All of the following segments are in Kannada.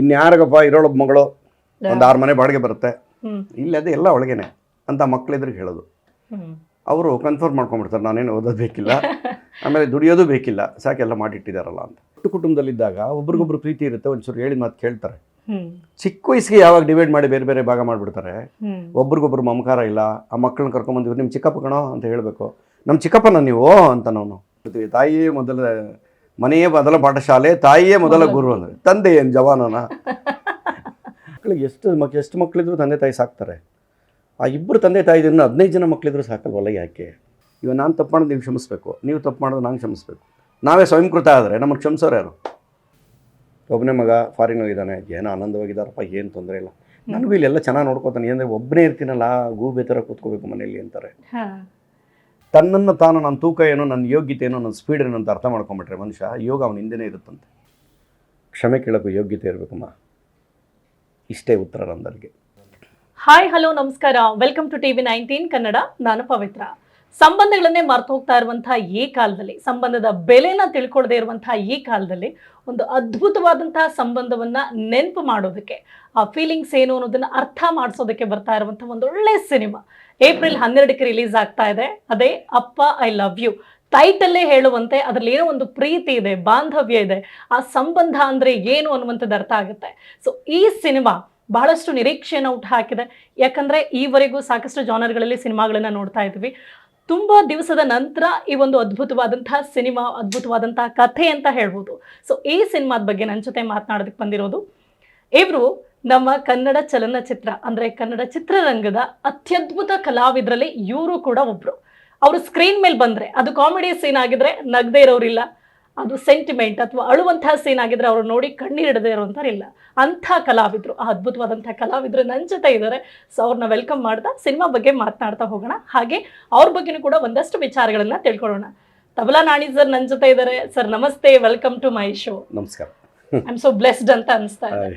ಇನ್ಯಾರಿಗಪ್ಪ ಇರೋಳ ಮಗಳು ಒಂದು ಆರು ಮನೆ ಬಾಡಿಗೆ ಬರುತ್ತೆ. ಇಲ್ಲ ಅದೇ ಎಲ್ಲ ಒಳಗೇನೆ ಅಂತ ಮಕ್ಕಳಿದ್ರಿಗೆ ಹೇಳೋದು. ಅವರು ಕನ್ಫರ್ಮ್ ಮಾಡ್ಕೊಂಡ್ಬಿಡ್ತಾರೆ ನಾನೇನು ಓದೋದು ಬೇಕಿಲ್ಲ. ಆಮೇಲೆ ದುಡಿಯೋದು ಬೇಕಿಲ್ಲ ಸಾಕೆಲ್ಲ ಮಾಡಿಟ್ಟಿದ್ದಾರಲ್ಲ ಅಂತ. ಒಟ್ಟು ಕುಟುಂಬದಲ್ಲಿದ್ದಾಗ ಒಬ್ರಿಗೊಬ್ರು ಪ್ರೀತಿ ಇರುತ್ತೆ ಒಂಚೂರು ಹೇಳಿದ ಮಾತು ಕೇಳ್ತಾರೆ. ಚಿಕ್ಕ ವಯಸ್ಸಿಗೆ ಯಾವಾಗ ಡಿವೈಡ್ ಮಾಡಿ ಬೇರೆ ಬೇರೆ ಭಾಗ ಮಾಡಿಬಿಡ್ತಾರೆ. ಒಬ್ರಿಗೊಬ್ರು ಮಮಕಾರ ಇಲ್ಲ ಆ ಮಕ್ಕಳನ್ನ ಕರ್ಕೊಂಬಂದಿವ್ರು ನಿಮ್ಮ ಚಿಕ್ಕಪ್ಪ ಕಣೋ ಅಂತ ಹೇಳಬೇಕು. ನಮ್ಮ ಚಿಕ್ಕಪ್ಪನ ನೀವು ಅಂತ ನಾವು ತಾಯಿಯೇ ಮೊದಲ ಮನೆಯೇ ಮೊದಲ ಪಾಠಶಾಲೆ ತಾಯಿಯೇ ಮೊದಲ ಗುರು ಅಂದರೆ. ತಂದೆ ಏನು ಜವಾನನ? ಮಕ್ಕಳಿಗೆ ಎಷ್ಟು ಮಕ್ ಎಷ್ಟು ಮಕ್ಕಳಿದ್ರು ತಂದೆ ತಾಯಿ ಸಾಕ್ತಾರೆ. ಆ ಇಬ್ಬರು ತಂದೆ ತಾಯಿ ಇನ್ನು ಹದಿನೈದು ಜನ ಮಕ್ಕಳಿದ್ರು ಸಾಕಲ್ವಲ್ಲ ಯಾಕೆ? ಇವಾಗ ನಾನು ತಪ್ಪು ಮಾಡೋದು ನೀವು ಕ್ಷಮಿಸ್ಬೇಕು. ನೀವು ತಪ್ಪು ಮಾಡೋದು ನಾನು ಕ್ಷಮಿಸ್ಬೇಕು. ನಾವೇ ಸ್ವಯಂಕೃತ ಆದರೆ ನಮಗೆ ಕ್ಷಮಿಸೋರು ಯಾರು? ಒಬ್ಬನೇ ಮಗ ಹೋಗಿದ್ದಾನೆ. ಏನೋ ಆನಂದವಾಗಿದ್ದಾರಪ್ಪ ಏನು ತೊಂದರೆ ಇಲ್ಲ. ನನಗೂ ಇಲ್ಲೆಲ್ಲ ಚೆನ್ನಾಗಿ ನೋಡ್ಕೋತಾನೆ. ಏನಂದರೆ ಒಬ್ಬನೇ ಇರ್ತೀನಲ್ಲ ಗೂಬೆ ಥರ ಕೂತ್ಕೋಬೇಕು ಮನೇಲಿ ಅಂತಾರೆ. ತನ್ನನ್ನು ತಾನು ನನ್ನ ತೂಕ ಏನೋ, ನನ್ನ ಯೋಗ್ಯತೆ ಏನೋ, ನನ್ನ ಸ್ಪೀಡ್ ಏನೋ ಅಂತ ಅರ್ಥ ಮಾಡ್ಕೊಂಬಿಟ್ರೆ ಮನುಷ್ಯ ಯೋಗ ಅವನ ಹಿಂದೆನೇ ಇರುತ್ತಂತೆ. ಕ್ಷಮೆ ಕೇಳೋಕ್ಕೂ ಯೋಗ್ಯತೆ ಇರಬೇಕಮ್ಮ. ಇಷ್ಟೇ ಉತ್ತರ ನಂದರಿಗೆ ಹಾಯ್ ಹಲೋ ನಮಸ್ಕಾರ. Welcome to TV nineteen Kannada ನಾನು ಪವಿತ್ರ. ಸಂಬಂಧಗಳನ್ನೇ ಮರ್ತು ಹೋಗ್ತಾ ಇರುವಂತಹ ಈ ಕಾಲದಲ್ಲಿ, ಸಂಬಂಧದ ಬೆಲೆನ ತಿಳ್ಕೊಳ್ಳದೆ ಇರುವಂತಹ ಈ ಕಾಲದಲ್ಲಿ ಒಂದು ಅದ್ಭುತವಾದಂತಹ ಸಂಬಂಧವನ್ನ ನೆನಪು ಮಾಡೋದಕ್ಕೆ, ಆ ಫೀಲಿಂಗ್ಸ್ ಏನು ಅನ್ನೋದನ್ನ ಅರ್ಥ ಮಾಡಿಸೋದಕ್ಕೆ ಬರ್ತಾ ಇರುವಂತಹ ಒಂದು ಒಳ್ಳೆ ಸಿನಿಮಾ. ಏಪ್ರಿಲ್ ಹನ್ನೆರಡಕ್ಕೆ ರಿಲೀಸ್ ಆಗ್ತಾ ಇದೆ. ಅದೇ ಅಪ್ಪ ಐ ಲವ್ ಯು ಟೈಟಲ್ಲೇ ಹೇಳುವಂತೆ ಅದರಲ್ಲಿ ಏನೋ ಒಂದು ಪ್ರೀತಿ ಇದೆ, ಬಾಂಧವ್ಯ ಇದೆ. ಆ ಸಂಬಂಧ ಅಂದ್ರೆ ಏನು ಅನ್ನುವಂಥದ್ದು ಅರ್ಥ ಆಗುತ್ತೆ. ಸೊ ಈ ಸಿನಿಮಾ ಬಹಳಷ್ಟು ನಿರೀಕ್ಷೆಯನ್ನು ಹುಟ್ಟು ಹಾಕಿದೆ ಯಾಕಂದ್ರೆ ಈವರೆಗೂ ಸಾಕಷ್ಟು ಜಾನರ್ಗಳಲ್ಲಿ ಸಿನಿಮಾಗಳನ್ನ ನೋಡ್ತಾ ಇದ್ವಿ. ತುಂಬಾ ದಿವಸದ ನಂತರ ಈ ಒಂದು ಅದ್ಭುತವಾದಂತಹ ಸಿನಿಮಾ ಅದ್ಭುತವಾದಂತಹ ಕಥೆ ಅಂತ ಹೇಳ್ಬೋದು. ಸೊ ಈ ಸಿನಿಮಾದ ಬಗ್ಗೆ ನನ್ನ ಜೊತೆ ಮಾತನಾಡೋದಕ್ಕೆ ಬಂದಿರೋದು, ಇವರು ನಮ್ಮ ಕನ್ನಡ ಚಲನಚಿತ್ರ, ಅಂದ್ರೆ ಕನ್ನಡ ಚಿತ್ರರಂಗದ ಅತ್ಯದ್ಭುತ ಕಲಾವಿದರಲ್ಲಿ ಇವರು ಕೂಡ ಒಬ್ರು. ಅವರು ಸ್ಕ್ರೀನ್ ಮೇಲೆ ಬಂದ್ರೆ, ಅದು ಕಾಮಿಡಿ ಸೀನ್ ಆಗಿದ್ರೆ ನಗದೇ ಇರೋರಿಲ್ಲ. ಅದು ಸೆಂಟಿಮೆಂಟ್ ಅಥವಾ ಅಳುವಂತಹ ಸೀನ್ ಆಗಿದ್ರೆ ಅವ್ರು ನೋಡಿ ಕಣ್ಣೀರಿಡದೇ ಇರುವಂಥವ್ರಿಲ್ಲ ಅಂಥ ಕಲಾವಿದ್ರು ಆ ಅದ್ಭುತವಾದಂಥ ಕಲಾವಿದರು ನನ್ನ ಜೊತೆ ಇದ್ದಾರೆ. ಸೊ ಅವ್ರನ್ನ ವೆಲ್ಕಮ್ ಮಾಡ್ತಾ ಸಿನಿಮಾ ಬಗ್ಗೆ ಮಾತನಾಡ್ತಾ ಹೋಗೋಣ. ಹಾಗೆ ಅವ್ರ ಬಗ್ಗೆನೂ ಕೂಡ ಒಂದಷ್ಟು ವಿಚಾರಗಳನ್ನ ತಿಳ್ಕೊಳ್ಳೋಣ. ತಬಲಾ ನಾಣಿ ಸರ್ ನನ್ನ ಜೊತೆ ಇದ್ದಾರೆ. ಸರ್ ನಮಸ್ತೆ ವೆಲ್ಕಮ್ ಟು ಮೈ ಶೋ ನಮಸ್ಕಾರ. ಐ ಆಮ್ ಸೊ ಬ್ಲೆಸ್ಡ್ ಅಂತ ಅನಿಸ್ತಾ ಇದೆ.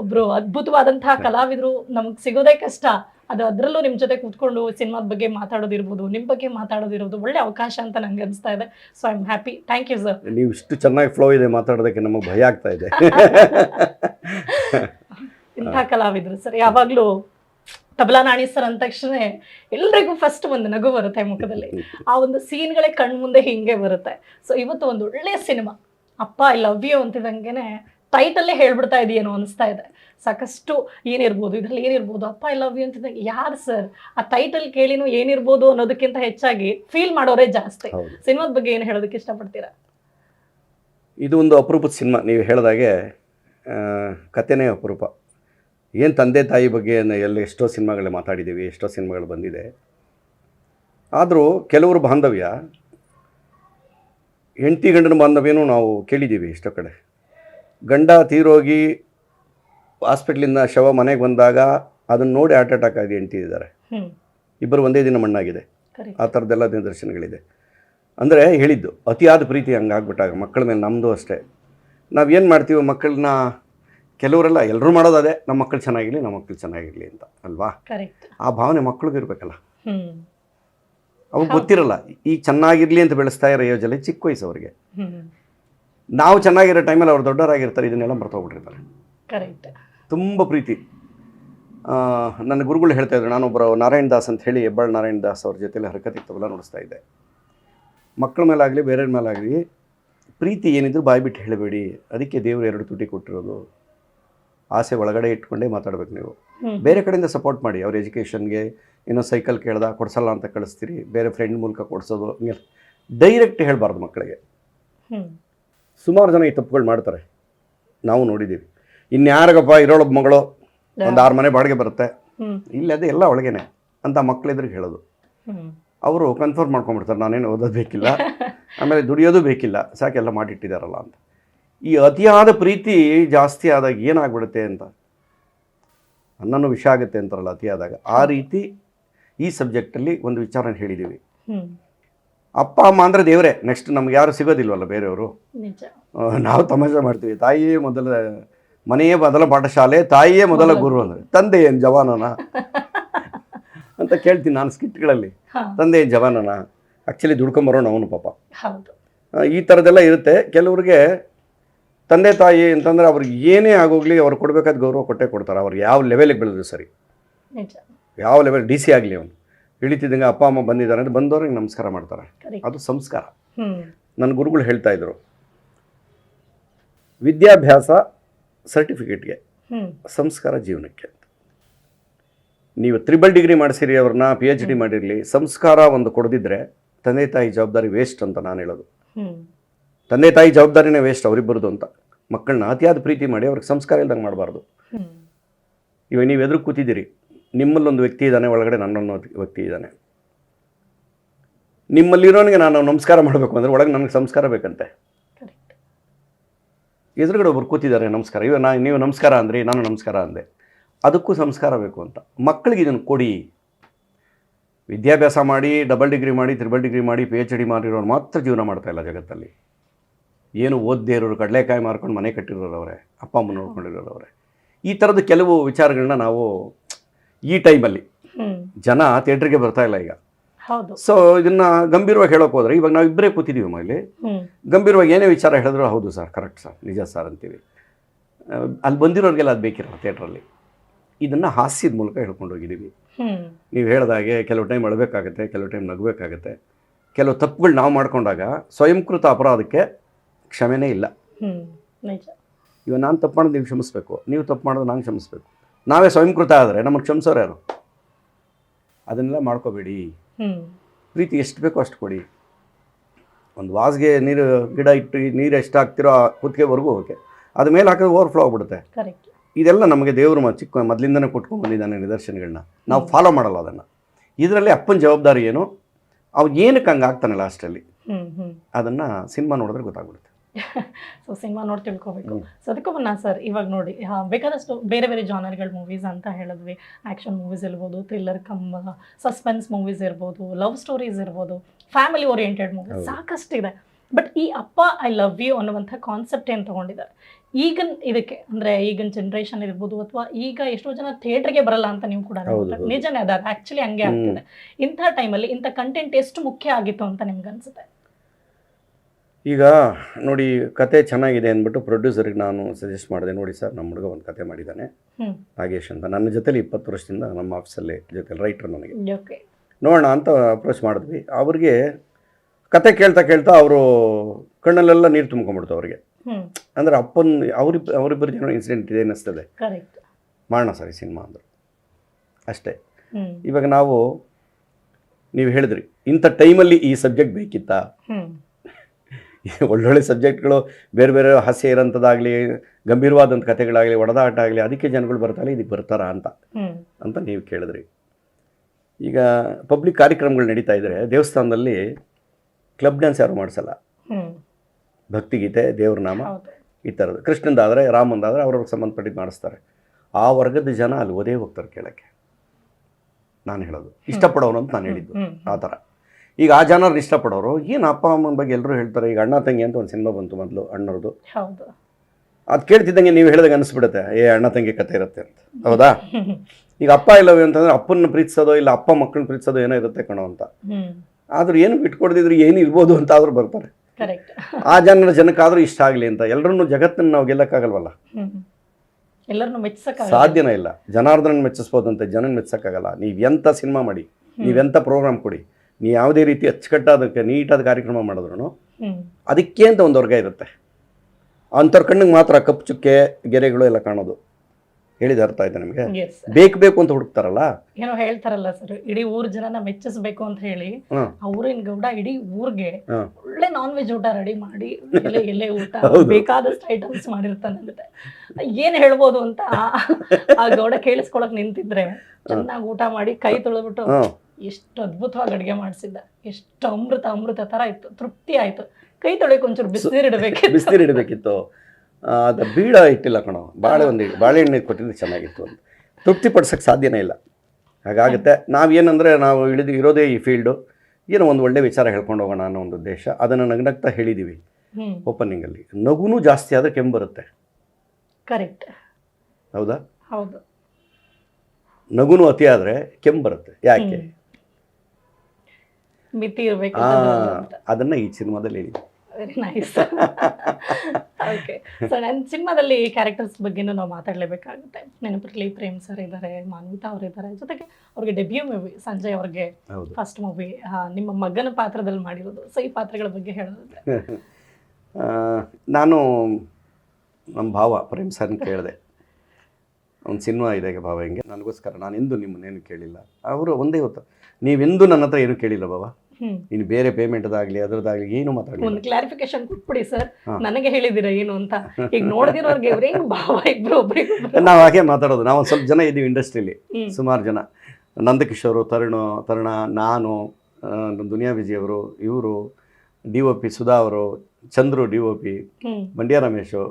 ಒಬ್ರು ಅದ್ಭುತವಾದಂತಹ ಕಲಾವಿದರು ನಮಗೆ ಸಿಗೋದೇ ಕಷ್ಟ. ಅದು ಅದರಲ್ಲೂ ನಿಮ್ಮ ಜೊತೆ ಕೂತ್ಕೊಂಡು ಸಿನಿಮಾದ ಬಗ್ಗೆ ಮಾತಾಡೋದಿರ್ಬೋದು ನಿಮ್ಮ ಬಗ್ಗೆ ಮಾತಾಡೋದಿರೋದು ಒಳ್ಳೆ ಅವಕಾಶ ಅಂತ ನಂಗೆ ಅನಿಸ್ತಾ ಇದೆ. So I am happy thank you sir ನೀವು ಇಷ್ಟು ಚೆನ್ನಾಗಿ ಫ್ಲೋ ಇದೆ ಮಾತಾಡೋದಕ್ಕೆ ನಮಗೆ ಭಯ ಆಗ್ತಾ ಇದೆ. ಇಂಥ ಕಲಾವಿದರು ಸರ್ ಯಾವಾಗಲೂ ತಬಲಾ ನಾಣಿ ಸರ್ ಅಂದ ತಕ್ಷಣ ಎಲ್ರಿಗೂ ಫಸ್ಟ್ ಒಂದು ನಗು ಬರುತ್ತೆ ಮುಖದಲ್ಲಿ. ಆ ಒಂದು ಸೀನ್ಗಳೇ ಕಣ್ಮುಂದೆ ಹಿಂಗೆ ಬರುತ್ತೆ. ಸೊ ಇವತ್ತು ಒಂದು ಒಳ್ಳೆಯ ಸಿನಿಮಾ ಅಪ್ಪ ಐ ಲವ್ ಯು ಅಂತಿದಂಗೆನೆ ಟೈಟಲ್ಲೇ ಹೇಳ್ಬಿಡ್ತಾ ಇದೆಯೇನೋ ಅನಿಸ್ತಾ ಇದೆ. ಸಾಕಷ್ಟು ಏನಿರ್ಬೋದು ಇದರಲ್ಲಿ ಏನಿರ್ಬೋದು ಅಪ್ಪ ಐ ಲವ್ ಯು ಅಂತಿದ್ದಾಗ ಯಾರು ಸರ್ ಆ ಟೈಟಲ್ ಕೇಳಿನೂ ಏನಿರ್ಬೋದು ಅನ್ನೋದಕ್ಕಿಂತ ಹೆಚ್ಚಾಗಿ ಫೀಲ್ ಮಾಡೋರೇ ಜಾಸ್ತಿ. ಸಿನಿಮಾದ ಬಗ್ಗೆ ಏನು ಹೇಳೋದಕ್ಕೆ ಇಷ್ಟಪಡ್ತೀರಾ? ಇದು ಒಂದು ಅಪರೂಪದ ಸಿನಿಮಾ. ನೀವು ಹೇಳಿದಾಗೆ ಕತೆನೇ ಕಥೆನೇ ಅಪರೂಪ. ಏನು ತಂದೆ ತಾಯಿ ಬಗ್ಗೆ ಎಲ್ಲ ಎಷ್ಟೋ ಸಿನಿಮಾಗಳೇ ಮಾತಾಡಿದ್ದೀವಿ ಎಷ್ಟೋ ಸಿನಿಮಾಗಳು ಬಂದಿದೆ. ಆದರೂ ಕೆಲವರು ಬಾಂಧವ್ಯ ಹೆಂಡತಿ ಗಂಡನ ಬಾಂಧವ್ಯನೂ ನಾವು ಕೇಳಿದ್ದೀವಿ ಎಷ್ಟೋ ಕಡೆ. ಗಂಡ ತೀರೋಗಿ ಹಾಸ್ಪಿಟ್ಲಿಂದ ಶವ ಮನೆಗೆ ಬಂದಾಗ ಅದನ್ನು ನೋಡಿ ಹಾರ್ಟ್ ಅಟ್ಯಾಕ್ ಆಗಿ ಎಂಟಿದ್ದಾರೆ ಇಬ್ಬರು ಒಂದೇ ದಿನ ಮಣ್ಣಾಗಿದೆ. ಆ ಥರದ್ದೆಲ್ಲ ನಿದರ್ಶನಗಳಿದೆ. ಅಂದರೆ ಹೇಳಿದ್ದು ಅತಿಯಾದ ಪ್ರೀತಿ ಹಂಗಾಗ್ಬಿಟ್ಟಾಗ ಮಕ್ಕಳ ಮೇಲೆ ನಮ್ಮದು ಅಷ್ಟೇ. ನಾವೇನು ಮಾಡ್ತೀವಿ ಮಕ್ಕಳನ್ನ ಕೆಲವರೆಲ್ಲ ಎಲ್ಲರೂ ಮಾಡೋದು ಅದೇ ನಮ್ಮ ಮಕ್ಕಳು ಚೆನ್ನಾಗಿರಲಿ ನಮ್ಮ ಮಕ್ಕಳು ಚೆನ್ನಾಗಿರಲಿ ಅಂತ ಅಲ್ವಾ? ಆ ಭಾವನೆ ಮಕ್ಕಳಿಗೆ ಇರಬೇಕಲ್ಲ. ಅವಾಗ ಗೊತ್ತಿರಲ್ಲ ಈ ಚೆನ್ನಾಗಿರಲಿ ಅಂತ ಬೆಳೆಸ್ತಾ ಇರೋ ಯೋಜನೆ ಚಿಕ್ಕ ವಯಸ್ಸು ಅವ್ರಿಗೆ. ನಾವು ಚೆನ್ನಾಗಿರೋ ಟೈಮಲ್ಲಿ ಅವ್ರು ದೊಡ್ಡವರಾಗಿರ್ತಾರೆ ಇದನ್ನೆಲ್ಲ ಮರ್ತೋಗ್ಬಿಟ್ಟಿರ್ತಾರೆ ಕರೆಕ್ಟ್. ತುಂಬ ಪ್ರೀತಿ. ನನ್ನ ಗುರುಗಳು ಹೇಳ್ತಾ ಇದ್ರು ನಾನೊಬ್ಬರು ನಾರಾಯಣ ದಾಸ್ ಅಂತ ಹೇಳಿ ಹೆಬ್ಬಾಳ್ ನಾರಾಯಣ ದಾಸ್ ಅವ್ರ ಜೊತೆಲಿ ಹರಕತಿ ತಬಲ ನುಡಿಸ್ತಾ ಇದ್ದೆ. ಮಕ್ಕಳ ಮೇಲಾಗಲಿ ಬೇರೆಯವ್ರ ಮೇಲಾಗಲಿ ಪ್ರೀತಿ ಏನಿದ್ರು ಬಾಯಿ ಬಿಟ್ಟು ಹೇಳಬೇಡಿ. ಅದಕ್ಕೆ ದೇವರು ಎರಡು ತುಟಿ ಕೊಟ್ಟಿರೋದು. ಆಸೆ ಒಳಗಡೆ ಇಟ್ಕೊಂಡೇ ಮಾತಾಡ್ಬೇಕು ನೀವು. ಬೇರೆ ಕಡೆಯಿಂದ ಸಪೋರ್ಟ್ ಮಾಡಿ. ಅವ್ರ ಎಜುಕೇಷನ್ಗೆ ಏನೋ ಸೈಕಲ್ ಕೇಳ್ದ ಕೊಡ್ಸಲ್ಲ ಅಂತ ಕಳಿಸ್ತೀರಿ. ಬೇರೆ ಫ್ರೆಂಡ್ ಮೂಲಕ ಕೊಡಿಸೋದು ಡೈರೆಕ್ಟ್ ಹೇಳಬಾರ್ದು ಮಕ್ಕಳಿಗೆ. ಸುಮಾರು ಜನ ಈ ತಪ್ಪುಗಳು ಮಾಡ್ತಾರೆ. ನಾವು ನೋಡಿದ್ದೀವಿ ಇನ್ಯಾರಿಗಪ್ಪ ಇರೋಳು ಮಗಳು ಒಂದು ಆರು ಮನೆ ಬಾಡಿಗೆ ಬರುತ್ತೆ. ಇಲ್ಲಿ ಅದು ಎಲ್ಲ ಒಳಗೇನೆ ಅಂತ ಮಕ್ಕಳಿದ್ರಿಗೆ ಹೇಳೋದು. ಅವರು ಕನ್ಫರ್ಮ್ ಮಾಡ್ಕೊಂಡ್ಬಿಡ್ತಾರೆ ನಾನೇನು ಓದೋದು ಬೇಕಿಲ್ಲ. ಆಮೇಲೆ ದುಡಿಯೋದು ಬೇಕಿಲ್ಲ ಸಾಕೆಲ್ಲ ಮಾಡಿಟ್ಟಿದ್ದಾರಲ್ಲ ಅಂತ. ಈ ಅತಿಯಾದ ಪ್ರೀತಿ ಜಾಸ್ತಿ ಆದಾಗ ಏನಾಗ್ಬಿಡುತ್ತೆ ಅಂತ? ನನ್ನನ್ನು ವಿಷ ಆಗುತ್ತೆ ಅಂತಾರಲ್ಲ ಅತಿಯಾದಾಗ. ಆ ರೀತಿ ಈ ಸಬ್ಜೆಕ್ಟಲ್ಲಿ ಒಂದು ವಿಚಾರ ಹೇಳಿದ್ದೀವಿ ಅಪ್ಪ ಅಮ್ಮ ಅಂದರೆ ದೇವರೇ. ನೆಕ್ಸ್ಟ್ ನಮ್ಗೆ ಯಾರು ಸಿಗೋದಿಲ್ವಲ್ಲ ಬೇರೆಯವರು? ನಾವು ತಮಾಷೆ ಮಾಡ್ತೀವಿ. ತಾಯಿಯೇ ಮೊದಲ ಮನೆಯೇ ಮೊದಲ ಪಾಠಶಾಲೆ ತಾಯಿಯೇ ಮೊದಲ ಗುರು ಅಂದರೆ. ತಂದೆ ಏನು ಜವಾನನ? ಅಂತ ಕೇಳ್ತೀನಿ ನಾನು ಸ್ಕಿಟ್ಗಳಲ್ಲಿ. ತಂದೆ ಏನು ಜವಾನನ? ಆ್ಯಕ್ಚುಲಿ ದುಡ್ಕೊಂಬರೋಣ ಅವನು ಪಾಪ. ಈ ಥರದ್ದೆಲ್ಲ ಇರುತ್ತೆ. ಕೆಲವ್ರಿಗೆ ತಂದೆ ತಾಯಿ ಅಂತಂದ್ರೆ ಅವ್ರಿಗೆ ಏನೇ ಆಗೋಗ್ಲಿ ಅವ್ರು ಕೊಡಬೇಕಾದ ಗೌರವ ಕೊಟ್ಟೇ ಕೊಡ್ತಾರೆ. ಅವ್ರಿಗೆ ಯಾವ ಲೆವೆಲಿಗೆ ಬೆಳೆದ್ರು ಸರಿ. ಯಾವ ಲೆವೆಲ್ ಡಿ ಸಿ ಆಗಲಿ ಅವನು. ಇಳಿತಿದ್ದಂಗೆ ಅಪ್ಪ ಅಮ್ಮ ಬಂದಿದ್ದಾರೆ ಅಂತ ಬಂದವ್ರಿಗೆ ನಮಸ್ಕಾರ ಮಾಡ್ತಾರೆ. ಅದು ಸಂಸ್ಕಾರ. ನನ್ನ ಗುರುಗಳು ಹೇಳ್ತಾ ಇದ್ರು. ವಿದ್ಯಾಭ್ಯಾಸ ಸರ್ಟಿಫಿಕೇಟ್ಗೆ ಸಂಸ್ಕಾರ ಜೀವನಕ್ಕೆ ನೀವು ತ್ರಿಬಲ್ ಡಿಗ್ರಿ ಮಾಡಿಸಿರಿ ಅವ್ರನ್ನ ಪಿ ಎಚ್ ಡಿ ಮಾಡಿರಲಿ ಸಂಸ್ಕಾರ ಒಂದು ಕೊಡದಿದ್ರೆ ತಂದೆ ತಾಯಿ ಜವಾಬ್ದಾರಿ ವೇಸ್ಟ್ ಅಂತ ನಾನು ಹೇಳೋದು. ತಂದೆ ತಾಯಿ ಜವಾಬ್ದಾರಿನೇ ವೇಸ್ಟ್ ಅವರಿಬ್ಬರದು ಅಂತ. ಮಕ್ಕಳನ್ನ ಅತಿಯಾದ ಪ್ರೀತಿ ಮಾಡಿ ಅವ್ರಿಗೆ ಸಂಸ್ಕಾರ ಇಲ್ದಂಗೆ ಮಾಡಬಾರ್ದು. ಇವಾಗ ನೀವು ಎದುರು ಕೂತಿದ್ದೀರಿ ನಿಮ್ಮಲ್ಲೊಂದು ವ್ಯಕ್ತಿ ಇದ್ದಾನೆ ಒಳಗಡೆ ನನ್ನೊಂದು ವ್ಯಕ್ತಿ ಇದ್ದಾನೆ. ನಿಮ್ಮಲ್ಲಿರೋನಿಗೆ ನಾನು ನಮಸ್ಕಾರ ಮಾಡಬೇಕು ಅಂದರೆ ಒಳಗೆ ನನಗೆ ಸಂಸ್ಕಾರ ಬೇಕಂತೆ. ಎದುರುಗಡೆ ಒಬ್ರು ಕೂತಿದ್ದಾರೆ ನಮಸ್ಕಾರ. ಇವ ನಾ ನೀವು ನಮಸ್ಕಾರ ಅಂದ್ರಿ ನಾನು ನಮಸ್ಕಾರ ಅಂದೆ. ಅದಕ್ಕೂ ಸಂಸ್ಕಾರ ಬೇಕು ಅಂತ. ಮಕ್ಕಳಿಗೆ ಇದನ್ನು ಕೊಡಿ. ವಿದ್ಯಾಭ್ಯಾಸ ಮಾಡಿ ಡಬಲ್ ಡಿಗ್ರಿ ಮಾಡಿ ತ್ರಿಬಲ್ ಡಿಗ್ರಿ ಮಾಡಿ ಪಿ ಎಚ್ ಡಿ ಮಾಡಿರೋರು ಮಾತ್ರ ಜೀವನ ಮಾಡ್ತಾ ಇಲ್ಲ ಜಗತ್ತಲ್ಲಿ. ಏನು ಓದದೇ ಇರೋರು ಕಡಲೆಕಾಯಿ ಮಾರ್ಕೊಂಡು ಮನೆ ಕಟ್ಟಿರೋರು ಅವರೇ ಅಪ್ಪ ಅಮ್ಮ ನೋಡ್ಕೊಂಡಿರೋರವರೇ ಈ ಥರದ ಕೆಲವು ವಿಚಾರಗಳನ್ನ ನಾವು ಈ ಟೈಮಲ್ಲಿ ಜನ ಥಿಯೇಟ್ರಿಗೆ ಬರ್ತಾ ಇಲ್ಲ ಈಗ. ಸೊ ಇದನ್ನ ಗಂಭೀರವಾಗಿ ಹೇಳೋಕೆ ಹೋದ್ರೆ ಇವಾಗ ನಾವು ಇಬ್ಬರೇ ಕೂತಿದೀವಿ ಮೇಲೆ. ಗಂಭೀರವಾಗಿ ಏನೇ ವಿಚಾರ ಹೇಳಿದ್ರು ಹೌದು ಸರ್ ಕರೆಕ್ಟ್ ಸರ್ ನಿಜ ಸರ್ ಅಂತೀವಿ. ಅಲ್ಲಿ ಬಂದಿರೋರಿಗೆಲ್ಲ ಅದು ಬೇಕಿರಲ್ಲ ಥಿಯೇಟ್ರಲ್ಲಿ. ಇದನ್ನ ಹಾಸ್ಯದ ಮೂಲಕ ಹೇಳ್ಕೊಂಡು ಹೋಗಿದ್ದೀವಿ ನೀವು ಹೇಳಿದಾಗೆ ಕೆಲವು ಟೈಮ್ ಅಳಬೇಕಾಗತ್ತೆ ಕೆಲವು ಟೈಮ್ ನಗಬೇಕಾಗತ್ತೆ. ಕೆಲವು ತಪ್ಪುಗಳು ನಾವು ಮಾಡ್ಕೊಂಡಾಗ ಸ್ವಯಂಕೃತ ಅಪರಾಧಕ್ಕೆ ಕ್ಷಮೆನೇ ಇಲ್ಲ. ಇವಾಗ ನಾನು ತಪ್ಪು ಮಾಡೋದು ನೀವು ಕ್ಷಮಿಸ್ಬೇಕು. ನೀವು ತಪ್ಪು ಮಾಡೋದು ನಾನು ಕ್ಷಮಿಸ್ಬೇಕು. ನಾವೇ ಸ್ವಯಂಕೃತ ಆದರೆ ನಮಗೆ ಕ್ಷಮಿಸೋರು ಯಾರು? ಅದನ್ನೆಲ್ಲ ಮಾಡ್ಕೋಬೇಡಿ. ಪ್ರೀತಿ ಎಷ್ಟು ಬೇಕೋ ಅಷ್ಟು ಕೊಡಿ. ಒಂದು ವಾಸಿಗೆ ನೀರು ಗಿಡ ಇಟ್ಟು ನೀರು ಎಷ್ಟು ಹಾಕ್ತಿರೋ ಆ ಕುತ್ತಿಗೆವರೆಗೂ ಓಕೆ. ಅದ ಮೇಲೆ ಹಾಕಿದ್ರೆ ಓವರ್ಫ್ಲೋ ಆಗ್ಬಿಡುತ್ತೆ. ಕರೆಕ್ಟ್ ಇದೆಲ್ಲ ನಮಗೆ ದೇವರು ಚಿಕ್ಕ ಮೊದಲಿಂದನೇ ಕೊಟ್ಕೊಂಡು ಬಂದಿದ್ದಾನೆ ನಿದರ್ಶನಗಳನ್ನ ನಾವು ಫಾಲೋ ಮಾಡಲ್ಲ ಅದನ್ನು ಇದರಲ್ಲಿ ಅಪ್ಪನ ಜವಾಬ್ದಾರಿ ಏನು? ಅವ್ನು ಏನಕ್ಕೆ ಹಂಗೆ ಆಗ್ತಾನೆ ಲಾಸ್ಟಲ್ಲಿ ಅದನ್ನು ಸಿನಿಮಾ ನೋಡಿದ್ರೆ ಗೊತ್ತಾಗ್ಬಿಡುತ್ತೆ. ಸೊ ಸಿನಿಮಾ ನೋಡಿ ತಿಳ್ಕೊಬೇಕು. ಸೊ ಅದಕ್ಕೂ ಮುನ್ನ ಸರ್ ಇವಾಗ ನೋಡಿ ಬೇಕಾದಷ್ಟು ಬೇರೆ ಬೇರೆ ಜಾನರ್ಗಳ ಮೂವೀಸ್ ಅಂತ ಹೇಳಿದ್ವಿ. ಆ್ಯಕ್ಷನ್ ಮೂವೀಸ್ ಇರ್ಬೋದು ಥ್ರಿಲ್ಲರ್ ಕಮ್ ಸಸ್ಪೆನ್ಸ್ ಮೂವೀಸ್ ಇರ್ಬೋದು ಲವ್ ಸ್ಟೋರೀಸ್ ಇರ್ಬೋದು ಫ್ಯಾಮಿಲಿ ಓರಿಯೆಂಟೆಡ್ ಮೂವೀಸ್ ಸಾಕಷ್ಟು ಸಾಕಷ್ಟಿದೆ. ಬಟ್ ಈ ಅಪ್ಪ ಐ ಲವ್ ಯು ಅನ್ನುವಂಥ ಕಾನ್ಸೆಪ್ಟ್ ಏನು ತಗೊಂಡಿದ್ದಾರೆ? ಈಗಿನ ಇದಕ್ಕೆ ಅಂದರೆ ಈಗಿನ ಜನ್ರೇಷನ್ ಇರ್ಬೋದು ಅಥವಾ ಈಗ ಎಷ್ಟೋ ಜನ ಥಿಯೇಟ್ರಿಗೆ ಬರಲ್ಲ ಅಂತ ನೀವು ಕೂಡ ನಿಜನೇ ಅದ ಆ್ಯಕ್ಚುಲಿ ಹಂಗೆ ಆಗ್ತಿದೆ. ಇಂಥ ಟೈಮಲ್ಲಿ ಇಂಥ ಕಂಟೆಂಟ್ ಎಷ್ಟು ಮುಖ್ಯ ಆಗಿತ್ತು ಅಂತ ನಿಮ್ಗೆ ಅನ್ಸುತ್ತೆ ಈಗ ನೋಡಿ ಕತೆ ಚೆನ್ನಾಗಿದೆ ಅಂದ್ಬಿಟ್ಟು ಪ್ರೊಡ್ಯೂಸರ್ಗೆ ನಾನು ಸಜೆಸ್ಟ್ ಮಾಡಿದೆ. ನೋಡಿ ಸರ್ ನಮ್ಮ ಹುಡುಗ ಒಂದು ಕತೆ ಮಾಡಿದ್ದಾನೆ. ನಾಗೇಶ್ ಅಂತ. ನನ್ನ ಜೊತೆಲಿ ಇಪ್ಪತ್ತು ವರ್ಷದಿಂದ ನಮ್ಮ ಆಫೀಸಲ್ಲಿ ಜೊತೆಲಿ ರೈಟರ್ ನನಗೆ. ನೋಡೋಣ ಅಂತ ಅಪ್ರೋಚ್ ಮಾಡಿದ್ವಿ. ಅವ್ರಿಗೆ ಕತೆ ಕೇಳ್ತಾ ಕೇಳ್ತಾ ಅವರು ಕಣ್ಣಲ್ಲೆಲ್ಲ ನೀರು ತುಂಬ್ಕೊಂಡ್ಬಿಡ್ತು ಅವ್ರಿಗೆ. ಅಂದರೆ ಅಪ್ಪನ ಅವರಿಬ್ಬ ಅವರಿಬ್ಬರು ಜನ ಇನ್ಸಿಡೆಂಟ್ ಇದೆ ಅನ್ನಿಸ್ತದೆ. ಮಾಡೋಣ ಸರ್ ಈ ಸಿನಿಮಾ ಅಂದರು. ಅಷ್ಟೇ. ಇವಾಗ ನಾವು ನೀವು ಹೇಳಿದ್ರಿ ಇಂಥ ಟೈಮಲ್ಲಿ ಈ ಸಬ್ಜೆಕ್ಟ್ ಬೇಕಿತ್ತಾ? ಒಳ್ಳೊಳ್ಳೆ ಸಬ್ಜೆಕ್ಟ್ಗಳು ಬೇರೆ ಬೇರೆ ಹಾಸ್ಯ ಇರೋಂಥದ್ದಾಗಲಿ ಗಂಭೀರವಾದಂಥ ಕಥೆಗಳಾಗಲಿ ಒಡೆದಾಟ ಆಗಲಿ ಅದಕ್ಕೆ ಜನಗಳು ಬರ್ತಾರೆ ಇದಕ್ಕೆ ಬರ್ತಾರಾ ಅಂತ. ಅಂತ ನೀವು ಕೇಳಿದ್ರಿ. ಈಗ ಪಬ್ಲಿಕ್ ಕಾರ್ಯಕ್ರಮಗಳು ನಡೀತಾ ಇದ್ದರೆ ದೇವಸ್ಥಾನದಲ್ಲಿ ಕ್ಲಬ್ ಡ್ಯಾನ್ಸ್ ಯಾರು ಮಾಡಿಸಲ್ಲ? ಭಕ್ತಿಗೀತೆ ದೇವ್ರ ನಾಮ ಹೌದು. ಈ ಥರದ್ದು. ಕೃಷ್ಣಂದಾದರೆ ರಾಮಂದಾದರೆ ಅವ್ರವ್ರಿಗೆ ಸಂಬಂಧಪಟ್ಟಿದ್ದು ಮಾಡಿಸ್ತಾರೆ. ಆ ವರ್ಗದ ಜನ ಅಲ್ಲಿ ಓದೇ ಹೋಗ್ತಾರೆ ಕೇಳೋಕ್ಕೆ. ನಾನು ಹೇಳೋದು. ಇಷ್ಟಪಡೋನು ಅಂತ ನಾನು ಹೇಳಿದ್ದು. ಆ ಥರ. ಈಗ ಆ ಜನರು ಇಷ್ಟಪಡೋರು ಏನು ಅಪ್ಪ ಅಮ್ಮನ ಬಗ್ಗೆ ಎಲ್ಲರೂ ಹೇಳ್ತಾರೆ? ಈಗ ಅಣ್ಣ ತಂಗಿ ಅಂತ ಒಂದು ಸಿನಿಮಾ ಬಂತು ಮೊದಲು ಅಣ್ಣರದು. ಹೌದು. ಅದು ಕೇಳ್ತಿದ್ದಂಗೆ ನೀವು ಹೇಳಿದಾಗ ಅನಿಸ್ಬಿಡುತ್ತೆ ಏ ಅಣ್ಣ ತಂಗಿ ಕತೆ ಇರುತ್ತೆ ಅಂತ. ಹೌದಾ? ಈಗ ಅಪ್ಪ ಇಲ್ಲವೇ ಅಂತಂದ್ರೆ ಅಪ್ಪನ ಪ್ರೀತಿಸೋದೋ ಇಲ್ಲ ಅಪ್ಪ ಮಕ್ಕಳನ್ನ ಪ್ರೀತಿಸೋದೋ ಏನೋ ಇರುತ್ತೆ ಕಣೋ ಅಂತ. ಆದ್ರೂ ಏನು ಬಿಟ್ಕೊಡ್ದಿದ್ರು ಏನು ಇರ್ಬೋದು ಅಂತ ಆದ್ರೂ ಬರ್ತಾರೆ. ಆ ಜನರ ಜನಕ್ಕಾದ್ರೂ ಇಷ್ಟ ಆಗಲಿ ಅಂತ. ಎಲ್ಲರನ್ನೂ ಜಗತ್ತನ್ನ ನಾವು ಗೆಲ್ಲಕ್ಕಾಗಲ್ವಲ್ಲ? ಸಾಧ್ಯನೇ ಇಲ್ಲ. ಜನಾರ್ದನ ಮೆಚ್ಚಿಸ್ಬೋದಂತೆ ಜನನ ಮೆಚ್ಚಕ್ಕಾಗಲ್ಲ ನೀವು ಎಂತ ಸಿನಿಮಾ ಮಾಡಿ ನೀವೆಂತ ಪ್ರೋಗ್ರಾಮ್ ಕೊಡಿ ನೀವು ಯಾವುದೇ ರೀತಿ ಅಚ್ಚುಕಟ್ಟಾದಕ್ಕೆ ನೀಟಾದ ಕಾರ್ಯಕ್ರಮ ಮಾಡಿದ್ರು ಅದಕ್ಕೆ ಅಂತ ಒಂದು ವರ್ಗ ಇರುತ್ತೆ. ಅಂಥವ್ರ ಕಣ್ಣಿಗೆ ಮಾತ್ರ ಕಪ್ಪು ಚುಕ್ಕೆ ಗೆರೆಗಳು ಎಲ್ಲ ಕಾಣೋದು. ಹೇಳಿದ ಅರ್ಥ ಆಯ್ತಾ ನಿಮಗೆ? ಬೇಕು ಬೇಕು ಅಂತ ಹುಡುಕ್ತಾರಲ್ಲ? ಏನೋ ಹೇಳ್ತಾರಲ್ಲ ಸರ್ ಇಡೀ ಊರ್ ಜನನ ಮೆಚ್ಚಿಸಬೇಕು ಅಂತ ಹೇಳಿ ಊರಿನ ಗೌಡ ಇಡೀ ಊರ್ಗೆ ಒಳ್ಳೆ ನಾನ್ ವೆಜ್ ಊಟ ರೆಡಿ ಮಾಡಿ ಎಲೆ ಎಲೆ ಊಟ ಬೇಕಾದಷ್ಟು ಐಟಮ್ಸ್ ಮಾಡಿರ್ತಾನೆ ಏನ್ ಹೇಳ್ಬೋದು ಅಂತ ಆ- ಗೌಡ ಕೇಳಿಸ್ಕೊಳಕ್ ನಿಂತಿದ್ರೆ ಚೆನ್ನಾಗಿ ಊಟ ಮಾಡಿ ಕೈ ತೊಳೆದ್ಬಿಟ್ಟು ಎಷ್ಟು ಅದ್ಭುತವಾಗಿ ಅಡುಗೆ ಮಾಡಿಸಿದ್ದ. ಎಷ್ಟು ಅಮೃತ ಅಮೃತ ಥರ ಇತ್ತು. ತೃಪ್ತಿ ಆಯಿತು. ಕೈ ತೊಳೆಯಕ್ಕೆ ಒಂಚೂರು ಬಿಸಿನೀರು ಇಡಬೇಕಿತ್ತು. ಬಿಸಿನೀರು ಇಡಬೇಕಿತ್ತು. ಅದು ಬೀಡ ಇಟ್ಟಿಲ್ಲ ಕಣೋ. ಬಾಳೆ ಒಂದು ಬಾಳೆಹಣ್ಣು ಕೊಟ್ಟಿದ್ದು ಚೆನ್ನಾಗಿತ್ತು ಅಂತ. ತೃಪ್ತಿ ಪಡ್ಸೋಕ್ಕೆ ಸಾಧ್ಯನೇ ಇಲ್ಲ. ಹಾಗಾಗುತ್ತೆ ನಾವೇನಂದರೆ ನಾವು ಇಳಿದು ಇರೋದೇ ಈ ಫೀಲ್ಡು ಏನೋ ಒಂದು ಒಳ್ಳೆ ವಿಚಾರ ಹೇಳ್ಕೊಂಡು ಹೋಗೋಣ ಅನ್ನೋ ಒಂದು ಉದ್ದೇಶ. ಅದನ್ನು ನಗ್ನಗ್ತಾ ಹೇಳಿದ್ದೀವಿ ಓಪನಿಂಗಲ್ಲಿ ನಗುನೂ ಜಾಸ್ತಿ ಆದರೆ ಕೆಮ್ಮು ಬರುತ್ತೆ. ಕರೆಕ್ಟ್ ಹೌದಾ? ಹೌದು. ನಗುನು ಅತಿ ಆದರೆ ಕೆಮ್ಮು ಬರುತ್ತೆ. ಯಾಕೆ. ಮಿತಿ ಇರಬೇಕು ಅದನ್ನ ಈ ಸಿನಿಮಾದಲ್ಲಿ ವೆರಿ ನೈಸ್ ಓಕೆ ಸೊ ನನ್ನ ಸಿನಿಮಾದಲ್ಲಿ ಕ್ಯಾರೆಕ್ಟರ್ಸ್ ಬಗ್ಗೆನೂ ನಾವು ಮಾತಾಡಲೇಬೇಕಾಗುತ್ತೆ. ನೆನಪಿರಲಿ ಪ್ರೇಮ್ ಸರ್ ಇದ್ದಾರೆ ಮಾನ್ವಿತಾ ಅವರು ಇದ್ದಾರೆ ಜೊತೆಗೆ ಅವ್ರಿಗೆ ಡೆಬ್ಯೂ ಮೂವಿ ಸಂಜಯ್ ಅವ್ರಿಗೆ ಫಸ್ಟ್ ಮೂವಿ ನಿಮ್ಮ ಮಗನ ಪಾತ್ರದಲ್ಲಿ ಮಾಡಿರೋದು. ಸೊ ಈ ಪಾತ್ರಗಳ ಬಗ್ಗೆ ಹೇಳೋದಾದ್ರೆ. ನಾನು ನಮ್ಮ ಭಾವ ಪ್ರೇಮ್ ಸರ್ನ ಕೇಳಿದೆ. ಒಂದು ಸಿನಿಮಾ ಇದೆ ಭಾವ ಹಿಂಗೆ. ನನಗೋಸ್ಕರ ನಾನು ಎಂದೂ ನಿಮ್ಮನ್ನೇನು ಕೇಳಿಲ್ಲ. ಅವರು ಒಂದೇ ಹೊತ್ತು ನೀವೆಂದೂ ನನ್ನ ಹತ್ರ ಏನು ಕೇಳಿಲ್ಲ ಬಾಬಾ. ಇನ್ನು ಬೇರೆ ಪೇಮೆಂಟ್ದಾಗಲಿ ಅದರದಾಗಲಿ ಏನು ಮಾತಾಡಲಿಲ್ಲ. ಒಂದು ಕ್ಲಾರಿಫಿಕೇಶನ್ ಕೊಟ್ಬಿಡಿ ಸರ್ ನನಗೆ ಹೇಳಿದ್ದೀರಾ ಏನು ಅಂತ. ಈಗ ನೋಡ್ದಿರೋರ್ಗೆ ಇವ್ರೇನು ಭಾವ ಇಬ್ರು ಒಬ್ರಿಗೆ ನಾವು ಹಾಗೆ ಮಾತಾಡೋದು. ನಾವು ಸ್ವಲ್ಪ ಜನ ಇದ್ದೀವಿ ಇಂಡಸ್ಟ್ರಿಲಿ ಸುಮಾರು ಜನ. ನಂದಕಿಶೋರು ತರುಣ ತರುಣ ನಾನು ದುನಿಯಾ ವಿಜಯ್ ಅವರು ಇವರು ಡಿ ಒ ಪಿ ಸುಧಾ ಅವರು Chandru D O P Mandya Ramesh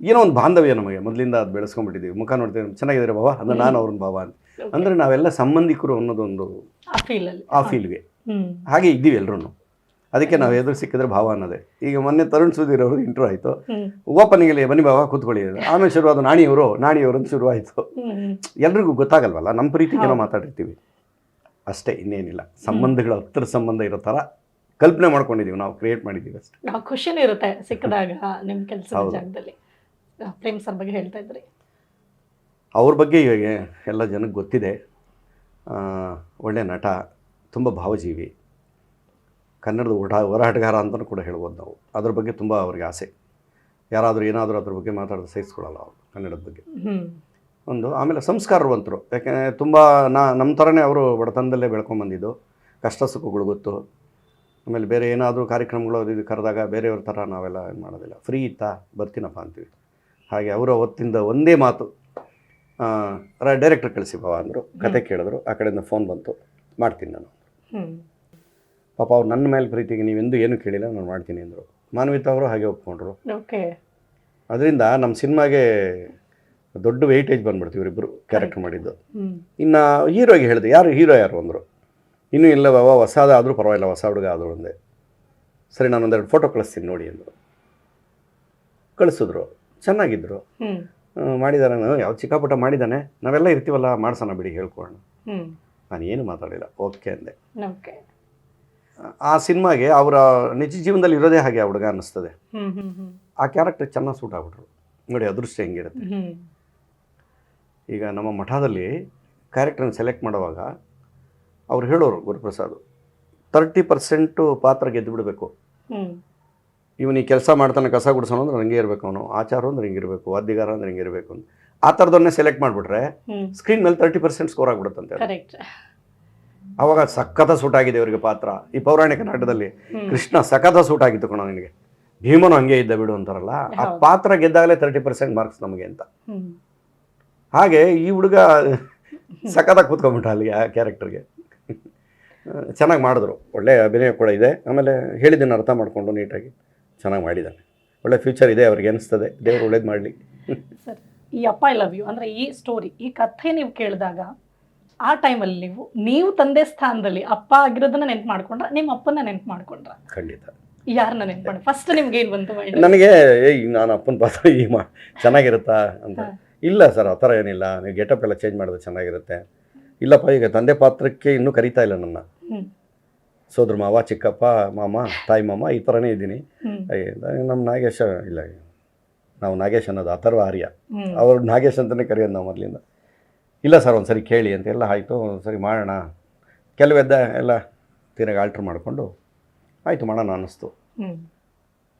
ಏನೋ ಒಂದು ಬಾಂಧವ್ಯ ನಮಗೆ. ಮೊದಲಿಂದ ಅದು ಬೆಳೆಸ್ಕೊಂಡ್ಬಿಟ್ಟಿದ್ದೀವಿ ಮುಖ ನೋಡ್ತೀವಿ ಚೆನ್ನಾಗಿದ್ದಾರೆ ಬಾಬಾ? ಅಂದ್ರೆ ನಾನು ಅವ್ರನ್ನ ಬಾಬಾ ಅಂತ. ಅಂದರೆ ನಾವೆಲ್ಲ ಸಂಬಂಧಿಕರು ಅನ್ನೋದೊಂದು ಆ ಫೀಲ್ಗೆ ಹಾಗೆ ಇದ್ದೀವಿ ಎಲ್ಲರೂ ಅದಕ್ಕೆ ನಾವು ಎದುರು ಸಿಕ್ಕಿದ್ರೆ ಭಾವ ಅನ್ನೋದೇ. ಈಗ ಮೊನ್ನೆ ತರುಣ್ ಸುಧೀರ್ ಅವರು ಇಂಟ್ರೋ ಆಯಿತು. ಓಪನಿಂಗ್ ಓಪನಿಂಗಲ್ಲಿ ಬನ್ನಿ ಬಾಬಾ ಕೂತ್ಕೊಳ್ಳಿ. ಆಮೇಲೆ ಶುರುವಾದ ನಾಣಿಯವರು ನಾಣಿಯವರು ಅಂತ ಶುರುವಾಯಿತು. ಎಲ್ರಿಗೂ ಗೊತ್ತಾಗಲ್ವಲ್ಲ? ನಮ್ಮ ಪ್ರೀತಿ ನಾವು ಹೌದು. ಮಾತಾಡಿರ್ತೀವಿ. ಅಷ್ಟೇ ಇನ್ನೇನಿಲ್ಲ. ಸಂಬಂಧಗಳ ಹತ್ತಿರ ಸಂಬಂಧ ಇರೋ ಥರ ಕಲ್ಪನೆ ಮಾಡ್ಕೊಂಡಿದ್ದೀವಿ ನಾವು ಕ್ರಿಯೇಟ್ ಮಾಡಿದ್ದೀವಿ ಅಷ್ಟೇ. ಖುಷಿನೂ ಇರುತ್ತೆ ಸಿಕ್ಕಿದಾಗ ನಿಮ್ಮ ಕೆಲಸ. ಜಾಗದಲ್ಲಿ. ಪ್ರೇಮ್ ಸರ್ ಬಗ್ಗೆ ಹೇಳ್ತಾ ಇದ್ರಿ. ಅವ್ರ ಬಗ್ಗೆ ಇವಾಗ ಎಲ್ಲ ಜನಕ್ಕೆ ಗೊತ್ತಿದೆ. ಒಳ್ಳೆ ನಟ ತುಂಬ ಭಾವಜೀವಿ. ಕನ್ನಡದ ಓಟ ಹೋರಾಟಗಾರ ಅಂತಲೂ ಕೂಡ ಹೇಳ್ಬೋದು ನಾವು. ಅದ್ರ ಬಗ್ಗೆ ತುಂಬ ಅವ್ರಿಗೆ ಆಸೆ. ಯಾರಾದರೂ ಏನಾದರೂ ಅದ್ರ ಬಗ್ಗೆ ಮಾತಾಡೋದು ಸಹಿಸ್ಕೊಳ್ಳಲ್ಲ ಅವರು ಕನ್ನಡದ ಬಗ್ಗೆ. ಒಂದು ಆಮೇಲೆ ಸಂಸ್ಕಾರವಂತರು ಯಾಕೆಂದರೆ ತುಂಬ ನಾ ನಮ್ಮ ಥರನೇ ಅವರು ಬಡತನದಲ್ಲೇ ಬೆಳ್ಕೊಂಬಂದಿದ್ದು ಕಷ್ಟ ಸುಖಗಳು ಗೊತ್ತು ಆಮೇಲೆ ಬೇರೆ ಏನಾದರೂ ಕಾರ್ಯಕ್ರಮಗಳು ಇದು ಕರೆದಾಗ ಬೇರೆಯವ್ರ ಥರ ನಾವೆಲ್ಲ ಏನು ಮಾಡೋದಿಲ್ಲ. ಫ್ರೀ ಇತ್ತಾ ಬರ್ತೀನಪ್ಪ ಅಂತೀವಿ. ಹಾಗೆ ಅವರು ಅವತ್ತಿಂದ ಒಂದೇ ಮಾತು. ಡೈರೆಕ್ಟರ್ ಕಳಿಸಿ ಬಾವ ಅಂದರು. ಕತೆ ಕೇಳಿದ್ರು. ಆ ಕಡೆಯಿಂದ ಫೋನ್ ಬಂತು. ಮಾಡ್ತೀನಿ ನಾನು. ಪಾಪ ಅವ್ರು ನನ್ನ ಮೇಲೆ ಪ್ರೀತಿಗೆ ನೀವೆಂದು ಏನು ಕೇಳಿಲ್ಲ ನಾನು ಮಾಡ್ತೀನಿ ಅಂದರು. ಮಾನ್ವಿತಾ ಅವರು ಹಾಗೆ ಒಪ್ಕೊಂಡ್ರು. ಓಕೆ ಅದರಿಂದ ನಮ್ಮ ಸಿನಿಮಾಗೆ ದೊಡ್ಡ ವೆಯ್ಟೇಜ್ ಬಂದ್ಬಿಡ್ತೀವಿ ಇವರಿಬ್ಬರು ಕ್ಯಾರೆಕ್ಟರ್ ಮಾಡಿದ್ದು. ಇನ್ನು ಹೀರೋಗೆ ಹೇಳಿದೆ. ಯಾರು ಹೀರೋ ಯಾರು ಅಂದರು. ಇನ್ನೂ ಇಲ್ಲ ಬಾವ ಹೊಸಾದ ಆದರೂ ಪರವಾಗಿಲ್ಲ ಹೊಸ ಹುಡುಗ ಆದರೂ ಒಂದೇ ಸರಿ ನಾನು ಒಂದೆರಡು ಫೋಟೋ ಕಳಿಸ್ತೀನಿ ನೋಡಿ ಅಂದರು. ಕಳಿಸಿದ್ರು. ಚೆನ್ನಾಗಿದ್ದರು ಮಾಡಿದಾರೆ ಯಾವ ಚಿಕ್ಕಪುಟ್ಟ ಮಾಡಿದ್ದಾನೆ ನಾವೆಲ್ಲ ಇರ್ತೀವಲ್ಲ ಮಾಡ್ಸೋಣ ಬಿಡಿ ಹೇಳ್ಕೊಳ್ಳೋಣ. ನಾನು ಏನು ಮಾತಾಡಿಲ್ಲ. ಓಕೆ ಅಂದೆ. ಆ ಸಿನಿಮಾಗೆ ಅವರ ನಿಜ ಜೀವನದಲ್ಲಿ ಇರೋದೇ ಹಾಗೆ ಆ ಹುಡುಗ ಅನ್ನಿಸ್ತದೆ. ಆ ಕ್ಯಾರೆಕ್ಟರ್ ಚೆನ್ನಾಗಿ ಸೂಟ್ ಆಗ್ಬಿಟ್ರು. ನೋಡಿ ಅದೃಷ್ಟ ಹೆಂಗಿರುತ್ತೆ. ಈಗ ನಮ್ಮ ಮಠದಲ್ಲಿ ಕ್ಯಾರೆಕ್ಟರ್ನ ಸೆಲೆಕ್ಟ್ ಮಾಡುವಾಗ ಅವ್ರು ಹೇಳೋರು ಗುರುಪ್ರಸಾದ್ ತರ್ಟಿ ಪರ್ಸೆಂಟು ಪಾತ್ರ ಗೆದ್ದು ಬಿಡಬೇಕು ಇವನು ಈ ಕೆಲಸ ಮಾಡ್ತಾನೆ ಕಸ ಗುಡಿಸೋಣ ಅಂದ್ರೆ ಹಂಗೆ ಇರಬೇಕು ಅವನು. ಆಚಾರ ಅಂದ್ರೆ ಹಿಂಗಿರಬೇಕು ವಾದ್ಯಗಾರ ಅಂದ್ರೆ ಹಿಂಗಿರಬೇಕು ಅಂತ. ಆ ಥರದನ್ನೇ ಸೆಲೆಕ್ಟ್ ಮಾಡಿಬಿಟ್ರೆ ಸ್ಕ್ರೀನ್ ಮೇಲೆ ತರ್ಟಿ ಪರ್ಸೆಂಟ್ ಸ್ಕೋರ್ ಆಗ್ಬಿಡುತ್ತಂತೆ ಅವಾಗ ಸಖತ ಸೂಟ್ ಆಗಿದೆ ಇವರಿಗೆ ಪಾತ್ರ. ಈ ಪೌರಾಣಿಕ ನಾಟಕದಲ್ಲಿ ಕೃಷ್ಣ ಸಖತ ಸೂಟ್ ಆಗಿತ್ತು ಕಣ ನಿನಗೆ. ಭೀಮನು ಹಂಗೆ ಇದ್ದ ಬಿಡು ಅಂತಾರಲ್ಲ ಆ ಪಾತ್ರ ಗೆದ್ದಾಗಲೇ ತರ್ಟಿ ಪರ್ಸೆಂಟ್ ಮಾರ್ಕ್ಸ್ ನಮಗೆ ಅಂತ. ಹಾಗೆ ಈ ಹುಡುಗ ಸಖತ್ತಾಗಿ ಕೂತ್ಕೊಂಡ್ಬಿಟ್ಟ ಅಲ್ಲಿಗೆ ಆ ಕ್ಯಾರೆಕ್ಟರ್ಗೆ ಚೆನ್ನಾಗಿ ಮಾಡಿದ್ರು. ಒಳ್ಳೆ ಅಭಿನಯ ಕೂಡ ಇದೆ. ಆಮೇಲೆ ಹೇಳಿದ್ದನ್ನು ಅರ್ಥ ಮಾಡಿಕೊಂಡು ನೀಟಾಗಿ ಚೆನ್ನಾಗಿ ಮಾಡಿದ್ದಾನೆ ಒಳ್ಳೆ ಫ್ಯೂಚರ್ ಇದೆ ಅವ್ರಿಗೆ ಅನಿಸ್ತದೆ. ದೇವರು ಒಳ್ಳೇದು ಮಾಡಲಿ. ಸರ್ ಈ ಅಪ್ಪ ಐ ಲವ್ ಯು ಅಂದರೆ ಈ ಸ್ಟೋರಿ ಈ ಕಥೆ ನೀವು ಕೇಳಿದಾಗ ಆ ಟೈಮಲ್ಲಿ ನೀವು ನೀವು ತಂದೆ ಸ್ಥಾನದಲ್ಲಿ ಅಪ್ಪ ಆಗಿರೋದನ್ನ ನೆನ್ಪು ಮಾಡ್ಕೊಂಡ್ರ ನಿಮ್ಮ ಅಪ್ಪನ ನೆನ್ಪು ಮಾಡ್ಕೊಂಡ್ರ? ಖಂಡಿತ. ಯಾರನ್ನ ನೆನ್ಪು ಮಾಡಿ ಫಸ್ಟ್ ನಿಮ್ಗೆ ಏನು ಬಂತು mind? ನನಗೆ ಏಯ್ ನಾನು ಅಪ್ಪನ ಪಾತ್ರ ಈ ಮಾ ಚೆನ್ನಾಗಿರುತ್ತಾ ಅಂತ. ಹಾ. ಇಲ್ಲ ಸರ್ ಆ ಥರ ಏನಿಲ್ಲ. ನೀವು ಗೆಟಪ್ ಎಲ್ಲ ಚೇಂಜ್ ಮಾಡಿದ್ರೆ ಚೆನ್ನಾಗಿರುತ್ತೆ. ಇಲ್ಲಪ್ಪ ಈಗ ತಂದೆ ಪಾತ್ರಕ್ಕೆ ಇನ್ನೂ ಕರಿತಾ ಇಲ್ಲ ನನ್ನ. ಹ್ಮ್. ಸೋದ್ರ ಮಾವ ಚಿಕ್ಕಪ್ಪ ಮಾಮ ತಾಯಿ ಮಾಮ ಈ ಥರನೇ ಇದ್ದೀನಿ. ನಮ್ಮ ನಾಗೇಶ ಇಲ್ಲ ನಾವು ನಾಗೇಶ್ ಅನ್ನೋದು ಅಥರ್ವ ಆರ್ಯ. ಅವರು ನಾಗೇಶ್ ಅಂತಲೇ ಕರೆಯೋದು ನಾವು ಮೊದಲಿಂದ. ಇಲ್ಲ ಸರ್ ಒಂದು ಸರಿ ಕೇಳಿ ಅಂತ ಎಲ್ಲ ಆಯಿತು ಸರಿ ಮಾಡೋಣ. ಕೆಲವೆದ್ದ ಎಲ್ಲ ತಿರುಗಿ ಆಲ್ಟ್ರ್ ಮಾಡಿಕೊಂಡು ಆಯಿತು ಮಾಡೋಣ ಅನ್ನಿಸ್ತು.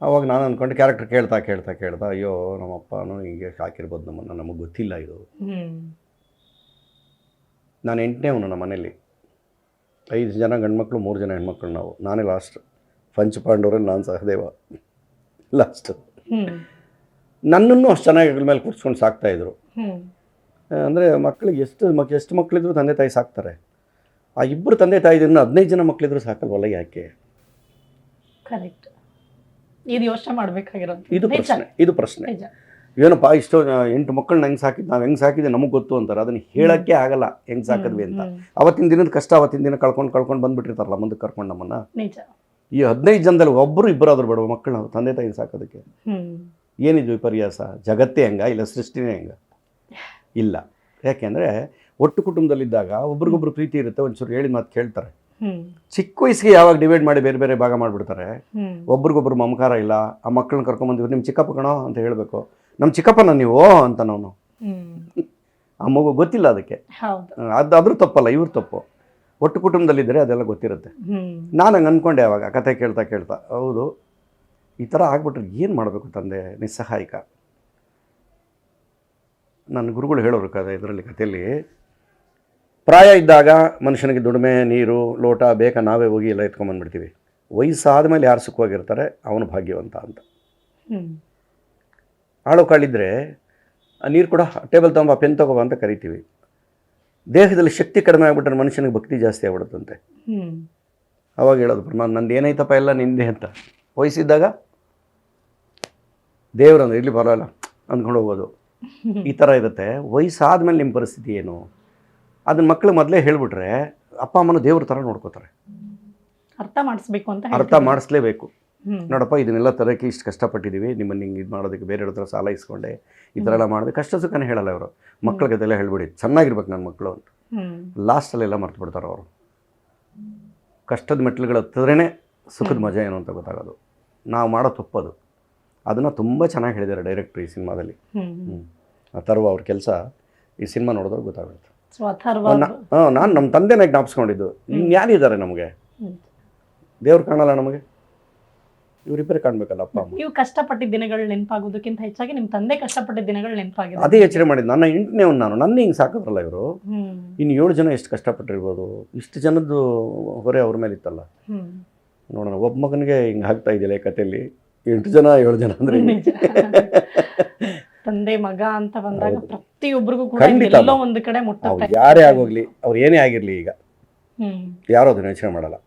ಆವಾಗ ಅವಾಗ ನಾನು ಅಂದ್ಕೊಂಡು ಕ್ಯಾರೆಕ್ಟರ್ ಕೇಳ್ತಾ ಕೇಳ್ತಾ ಕೇಳ್ತಾ ಅಯ್ಯೋ ನಮ್ಮಪ್ಪನೂ ಹಿಂಗೆ ಹಾಕಿರ್ಬೋದು ನಮ್ಮನ್ನು ನಮಗೆ ಗೊತ್ತಿಲ್ಲ ಇದು. ನಾನು ಎಂಟನೇ ಅವನು ನಮ್ಮ ಮನೇಲಿ. ಐದು ಜನ ಗಂಡ್ಮಕ್ಳು ಮೂರು ಜನ ಹೆಣ್ಮಕ್ಳು ನಾವು. ನಾನೇ ಲಾಸ್ಟ್ ಪಂಚಪಾಂಡವರಲ್ಲಿ ನಾನು ಸಹದೇವ ಲಾಸ್ಟ್ ನನ್ನನ್ನು ಅಷ್ಟು ಚೆನ್ನಾಗಿ ಹೆಗಲ ಮೇಲೆ ಕೂರಿಸ್ಕೊಂಡು ಸಾಕ್ತಾಯಿದ್ರು ಅಂದರೆ ಮಕ್ಕಳಿಗೆ ಎಷ್ಟು ಮಕ್ ಎಷ್ಟು ಮಕ್ಕಳಿದ್ರು ತಂದೆ ತಾಯಿ ಸಾಕ್ತಾರೆ. ಆ ಇಬ್ಬರು ತಂದೆ ತಾಯಿ ಇನ್ನು ಹದಿನೈದು ಜನ ಮಕ್ಕಳಿದ್ರು ಸಾಕಲ್ವಲ್ಲ ಯಾಕೆ? ಕರೆಕ್ಟ್ ಇದು ಯೋಚನೆ ಮಾಡಬೇಕಾಗಿರೋದು. ಇದು ಪ್ರಶ್ನೆ. ಇದು ಪ್ರಶ್ನೆ. ಏನಪ್ಪ ಇಷ್ಟು ಎಂಟು ಮಕ್ಕಳನ್ನ ಹೆಂಗೆ ಸಾಕಿದ್ದು ನಾವು ಹೆಂಗೆ ಸಾಕಿದ್ದೆ ನಮಗೆ ಗೊತ್ತು ಅಂತಾರೆ. ಅದನ್ನು ಹೇಳೋಕ್ಕೆ ಆಗಲ್ಲ ಹೆಂಗೆ ಸಾಕಿದ್ವಿ ಅಂತ. ಅವತ್ತಿನ ದಿನದ ಕಷ್ಟ ಅವತ್ತಿನ ದಿನ ಕಳ್ಕೊಂಡು ಕಳ್ಕೊಂಡು ಬಂದುಬಿಟ್ಟಿರ್ತಾರಲ್ಲ ಮುಂದೆ ಕರ್ಕೊಂಡು ನಮ್ಮನ್ನು. ಈ ಹದಿನೈದು ಜನದಲ್ಲಿ ಒಬ್ಬರು ಇಬ್ಬರಾದ್ರು ಬೇಡ ಮಕ್ಕಳನ್ನ ತಂದೆ ತಾಯಿ ಸಾಕೋದಕ್ಕೆ. ಏನಿದ್ವಿ ಏನಿದು ವಿಪರ್ಯಾಸ ಜಗತ್ತೇ ಹೆಂಗ ಇಲ್ಲ ಸೃಷ್ಟಿನೇ ಹೆಂಗ? ಇಲ್ಲ. ಯಾಕೆಂದರೆ ಒಟ್ಟು ಕುಟುಂಬದಲ್ಲಿದ್ದಾಗ ಒಬ್ರಿಗೊಬ್ರು ಪ್ರೀತಿ ಇರುತ್ತೆ ಒಂಚೂರು ಹೇಳಿದ ಮಾತು ಕೇಳ್ತಾರೆ. ಚಿಕ್ಕ ವಯಸ್ಸಿಗೆ ಯಾವಾಗ ಡಿವೈಡ್ ಮಾಡಿ ಬೇರೆ ಬೇರೆ ಭಾಗ ಮಾಡಿಬಿಡ್ತಾರೆ. ಒಬ್ರಿಗೊಬ್ರು ಮಮಕಾರ ಇಲ್ಲ ಆ ಮಕ್ಕಳನ್ನ ಕರ್ಕೊಂಬಂದಿವ್ರು ನಿಮ್ಮ ಚಿಕ್ಕಪ್ಪ ಕಣೋ ಅಂತ ಹೇಳಬೇಕು. ನಮ್ಮ ಚಿಕ್ಕಪ್ಪನ ನೀವು ಅಂತ ನಾನು ಆ ಮಗು ಗೊತ್ತಿಲ್ಲ ಅದಕ್ಕೆ. ಅದು ಅದ್ರ ತಪ್ಪಲ್ಲ ಇವ್ರ ತಪ್ಪು. ಒಟ್ಟು ಕುಟುಂಬದಲ್ಲಿದ್ದರೆ ಅದೆಲ್ಲ ಗೊತ್ತಿರುತ್ತೆ. ನಾನು ಹಂಗೆ ಅಂದ್ಕೊಂಡೆ ಅವಾಗ ಕತೆ ಕೇಳ್ತಾ ಕೇಳ್ತಾ ಹೌದು ಈ ಥರ ಆಗ್ಬಿಟ್ರೆ ಏನು ಮಾಡಬೇಕು ತಂದೆ ನಿಸ್ಸಹಾಯಕ? ನನ್ನ ಗುರುಗಳು ಹೇಳೋರು ಕತೆ ಇದರಲ್ಲಿ ಕಥೆಯಲ್ಲಿ ಪ್ರಾಯ ಇದ್ದಾಗ ಮನುಷ್ಯನಿಗೆ ದುಡಿಮೆ ನೀರು ಲೋಟ ಬೇಕಾ ನಾವೇ ಹೋಗಿ ಎಲ್ಲ ಎತ್ಕೊಂಡ್ಬಂದ್ಬಿಡ್ತೀವಿ ವಯಸ್ಸಾದ ಮೇಲೆ ಯಾರು ಸುಖವಾಗಿರ್ತಾರೆ ಅವನು ಭಾಗ್ಯವಂತ ಅಂತ. ಆಳು ಕಾಳಿದ್ರೆ ನೀರು ಕೂಡ ಟೇಬಲ್ ತಗೊಂಬ ಪೆನ್ ತಗೋಬ ಅಂತ ಕರಿತೀವಿ. ದೇಹದಲ್ಲಿ ಶಕ್ತಿ ಕಡಿಮೆ ಆಗ್ಬಿಟ್ರೆ ಮನುಷ್ಯನಿಗೆ ಭಕ್ತಿ ಜಾಸ್ತಿ ಆಗ್ಬಿಡುತ್ತಂತೆ. ಅವಾಗ ಹೇಳೋದು ಪ್ರಮಾಣ ನಂದು ಏನೈತಪ್ಪ ಎಲ್ಲ ನಿಂದೆ ಅಂತ. ವಯಸ್ಸಿದ್ದಾಗ ದೇವ್ರಂದ್ರೆ ಇರಲಿ ಬರೋಲ್ಲ ಅಂದ್ಕೊಂಡು ಹೋಗೋದು. ಈ ಥರ ಇರುತ್ತೆ. ವಯಸ್ಸಾದ್ಮೇಲೆ ನಿಮ್ಮ ಪರಿಸ್ಥಿತಿ ಏನು? ಅದನ್ನ ಮಕ್ಕಳು ಮೊದಲೇ ಹೇಳಿಬಿಟ್ರೆ ಅಪ್ಪ ಅಮ್ಮನ ದೇವ್ರ ಥರ ನೋಡ್ಕೋತಾರೆ. ಅರ್ಥ ಮಾಡಿಸ್ಬೇಕು ಅಂತ ಅರ್ಥ. ಮಾಡಿಸ್ಲೇಬೇಕು. ನೋಡಪ್ಪ ಇದನ್ನೆಲ್ಲ ತರೋಕ್ಕೆ ಇಷ್ಟು ಕಷ್ಟಪಟ್ಟಿದ್ದೀವಿ ನಿಮ್ಮನ್ನು ಹಿಂಗೆ ಇದು ಮಾಡೋದಕ್ಕೆ ಬೇರೆ ಹತ್ರ ಸಾಲ ಇಸ್ಕೊಂಡೆ. ಈ ಥರ ಎಲ್ಲ ಮಾಡಿದೆ ಕಷ್ಟ ಸುಖನೇ ಹೇಳಲ್ಲ ಅವರು ಮಕ್ಳಿಗೆ ಅದೆಲ್ಲ ಹೇಳ್ಬಿಡಿ. ಚೆನ್ನಾಗಿರ್ಬೇಕು ನನ್ನ ಮಕ್ಕಳು ಅಂತ. ಲಾಸ್ಟಲ್ಲೆಲ್ಲ ಮರ್ತು ಬಿಡ್ತಾರೆ ಅವರು. ಕಷ್ಟದ ಮೆಟ್ಲುಗಳು ಹತ್ತಿದ್ರೇ ಸುಖದ ಮಜಾ ಏನು ಅಂತ ಗೊತ್ತಾಗೋದು. ನಾವು ಮಾಡೋ ತಪ್ಪದು. ಅದನ್ನು ತುಂಬ ಚೆನ್ನಾಗಿ ಹೇಳಿದ್ದಾರೆ ಡೈರೆಕ್ಟ್ರು ಈ ಸಿನಿಮಾದಲ್ಲಿ. ಆ ತರುವ ಅವ್ರ ಕೆಲಸ ಈ ಸಿನಿಮಾ ನೋಡಿದ್ರೆ ಗೊತ್ತಾಗುತ್ತೆ ಸೊ ಹಾಂ ನಾನು ನಮ್ಮ ತಂದೆನೇ ಜ್ಞಾಪಿಸ್ಕೊಂಡಿದ್ದು. ಇನ್ನು ಯಾರಿದ್ದಾರೆ ನಮಗೆ. ದೇವ್ರು ಕಾಣಲ್ಲ ನಮಗೆ? ಇವರಿಬ್ಬರೇ ಕಾಣ್ಬೇಕಲ್ಲ ಅಪ್ಪ ಅಮ್ಮ? ನೀವು ಕಷ್ಟಪಟ್ಟಿದ್ದ ದಿನಗಳು ನೆನಪಾಗೋದಕ್ಕಿಂತ ಹೆಚ್ಚಾಗಿ ನಿಮ್ ತಂದೆ ಕಷ್ಟಪಟ್ಟಿದ್ದ ದಿನಗಳು ನೆನಪಾಗಿದೆ ಅದೇ ಯೋಚನೆ ಮಾಡಿದ್ದು. ನನ್ನ ಎಂಟನೇ ಒಂದು ನಾನು. ನನ್ನ ಹಿಂಗೆ ಸಾಕಿದ್ರಲ್ಲ ಇವರು? ಇನ್ನು ಏಳು ಜನ ಎಷ್ಟು ಕಷ್ಟಪಟ್ಟಿರ್ಬೋದು? ಇಷ್ಟು ಜನದ್ದು ಹೊರೆ ಅವ್ರ ಮೇಲೆ ಇತ್ತಲ್ಲ? ನೋಡೋಣ ಒಬ್ಬ ಮಗನಿಗೆ ಹಿಂಗೆ ಆಗ್ತಾ ಇದೆಯಲ್ಲ ಈ ಕಥೆಯಲ್ಲಿ? ಎಂಟು ಜನ ಏಳು ಜನ ಅಂದ್ರೆ ತಂದೆ ಮಗ ಅಂತ ಬಂದಾಗ. ಪ್ರತಿಯೊಬ್ಬರಿಗೂ ಕೂಡ ಎಲ್ಲೋ ಒಂದು ಕಡೆ ಮುಟ್ಟ ಯಾರೇ ಆಗೋಗ್ಲಿ ಅವ್ರು ಏನೇ ಆಗಿರಲಿ ಈಗ. ಯಾರು ಅದನ್ನ ಯೋಚನೆ ಮಾಡಲ್ಲ.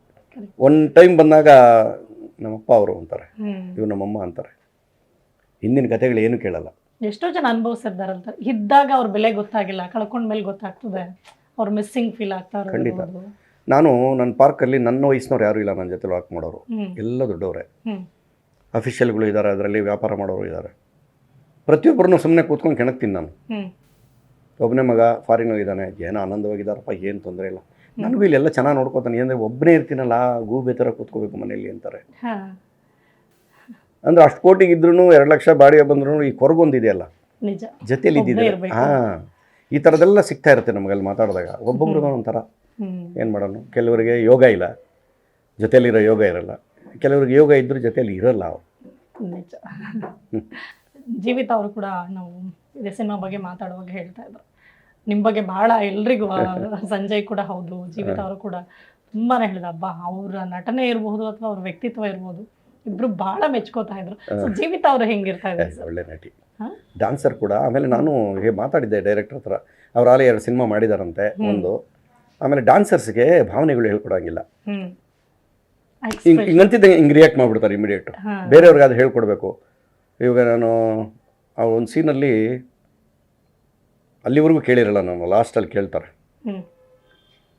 ಒಂದು ಟೈಮ್ ಬಂದಾಗ ನಮ್ಮಪ್ಪ ಅವರು ಅಂತಾರೆ. ಇವ್ರು ನಮ್ಮಮ್ಮ ಅಂತಾರೆ. ಹಿಂದಿನ ಕಥೆಗಳು ಏನು ಕೇಳಲ್ಲ. ಎಷ್ಟೋ ಜನ ಅನುಭವಿಸಿರ್ತಾರಂತ ಇದ್ದಾಗ ಅವ್ರ ಬೆಲೆ ಗೊತ್ತಾಗಿಲ್ಲ ಕಳ್ಕೊಂಡ ಮೇಲೆ ಗೊತ್ತಾಗ್ತದೆ. ಅವ್ರ ಮಿಸ್ಸಿಂಗ್ ಫೀಲ್ ಆಗ್ತಾರೆ ಖಂಡಿತ. ನಾನು ನನ್ನ ಪಾರ್ಕಲ್ಲಿ ನನ್ನ ವಯಸ್ಸಿನವ್ರು ಯಾರೂ ಇಲ್ಲ ನನ್ನ ಜೊತೆ ವಾಕ್ ಮಾಡೋರು. ಎಲ್ಲ ದೊಡ್ಡವರೇ. ಅಫಿಷಿಯಲ್ಗಳು ಇದ್ದಾರೆ ಅದರಲ್ಲಿ ವ್ಯಾಪಾರ ಮಾಡೋರು ಇದ್ದಾರೆ ಪ್ರತಿಯೊಬ್ಬರನ್ನು ಸುಮ್ಮನೆ ಕೂತ್ಕೊಂಡು ಕೆಣಕ್ತೀನಿ ನಾನು. ಒಬ್ಬನೇ ಮಗ ಫಾರಿನ್ ಹೋಗಿದ್ದಾನೆ. ಏನೋ ಆನಂದವಾಗಿದ್ದಾರಪ್ಪ ಏನು ತೊಂದರೆ ಇಲ್ಲ. ನನಗೂ ಇಲ್ಲೆಲ್ಲ ಚೆನ್ನಾಗಿ ನೋಡ್ಕೋತಾನೆ. ಅಂದರೆ ಒಬ್ಬನೇ ಇರ್ತೀನಲ್ಲ ಗೂಬೆ ಥರ ಕೂತ್ಕೋಬೇಕು ಮನೇಲಿ ಅಂತಾರೆ. ಅಂದ್ರೆ ಅಷ್ಟು ಕೋಟಿಗೆ ಇದ್ರೂ ಎರಡು ಲಕ್ಷ ಬಾಡಿಗೆ ಬಂದ್ರೂ ಈ ಕೊರಗೊಂದಿದೆಯಲ್ಲ. ಜೊತೆಲಿ ಇದ್ದಿದೆ. ಹಾಂ. ಈ ಥರದೆಲ್ಲ ಸಿಗ್ತಾ ಇರುತ್ತೆ ನಮಗಲ್ಲಿ ಮಾತಾಡಿದಾಗ. ಒಬ್ಬೊಬ್ರು ಒಂಥರ. ಏನು ಮಾಡೋಣ ಕೆಲವರಿಗೆ ಯೋಗ ಇಲ್ಲ. ಜೊತೆಯಲ್ಲಿರೋ ಯೋಗ ಇರಲ್ಲ. ಕೆಲವರಿಗೆ ಯೋಗ ಇದ್ರೂ ಜೊತೆಲಿ ಇರಲ್ಲ ಅವರು. ನಿಜ. ಜೀವಿತ ಅವರು ಕೂಡ ನಾವು ಇದೇ ಸಿನಿಮಾ ಬಗ್ಗೆ ಮಾತಾಡುವಾಗ ಹೇಳ್ತಾ ಇದ್ರು. ನಿಮ್ ಬಗ್ಗೆ ಬಹಳ ಎಲ್ರಿಗೂ ಸಂಜಯ್ ಕೂಡ ಹೌದು ಜೀವಿತ ಅವರು ಕೂಡ ತುಂಬಾನೇ ಹೇಳಿದ ಹಬ್ಬ ಅವ್ರ ನಟನೆ ಇರಬಹುದು ಅಥವಾ ಅವ್ರ ವ್ಯಕ್ತಿತ್ವ ಇರಬಹುದು ಇಬ್ರು ಬಹಳ ಮೆಚ್ಕೋತಾ ಇದ್ರು. ಜೀವಿತ ಅವರು ಹೆಂಗಿರ್ತಾ ಇದ್ರು ಒಳ್ಳೆ ನಟಿ. ಡಾನ್ಸರ್ ಕೂಡ ಆಮೇಲೆ ನಾನು ಹೇ ಮಾತಾಡಿದ್ದೆ ಡೈರೆಕ್ಟರ್ ಹತ್ರ ಅವ್ರ ಆಲೇ ಎರಡು ಸಿನಿಮಾ ಮಾಡಿದಾರಂತೆ. ಒಂದು. ಆಮೇಲೆ ಡಾನ್ಸರ್ಸ್ಗೆ ಭಾವನೆಗಳು ಹೇಳ್ಕೊಡಂಗಿಲ್ಲ. ಹಿಂಗೆ ಹಿಂಗೆ ಅಂತಿದ್ದಂಗೆ ಹಿಂಗೆ ರಿಯಾಕ್ಟ್ ಮಾಡ್ಬಿಡ್ತಾರೆ ಇಮಿಡಿಯೇಟ್ ಬೇರೆಯವ್ರಿಗೆ ಅದು ಹೇಳ್ಕೊಡ್ಬೇಕು. ಇವಾಗ ನಾನು ಆ ಒಂದು ಸೀನಲ್ಲಿ ಅಲ್ಲಿವರೆಗೂ ಕೇಳಿರಲ್ಲ ನಾನು ಲಾಸ್ಟಲ್ಲಿ ಕೇಳ್ತಾರೆ. ತಪ್ಪಾಯಿತು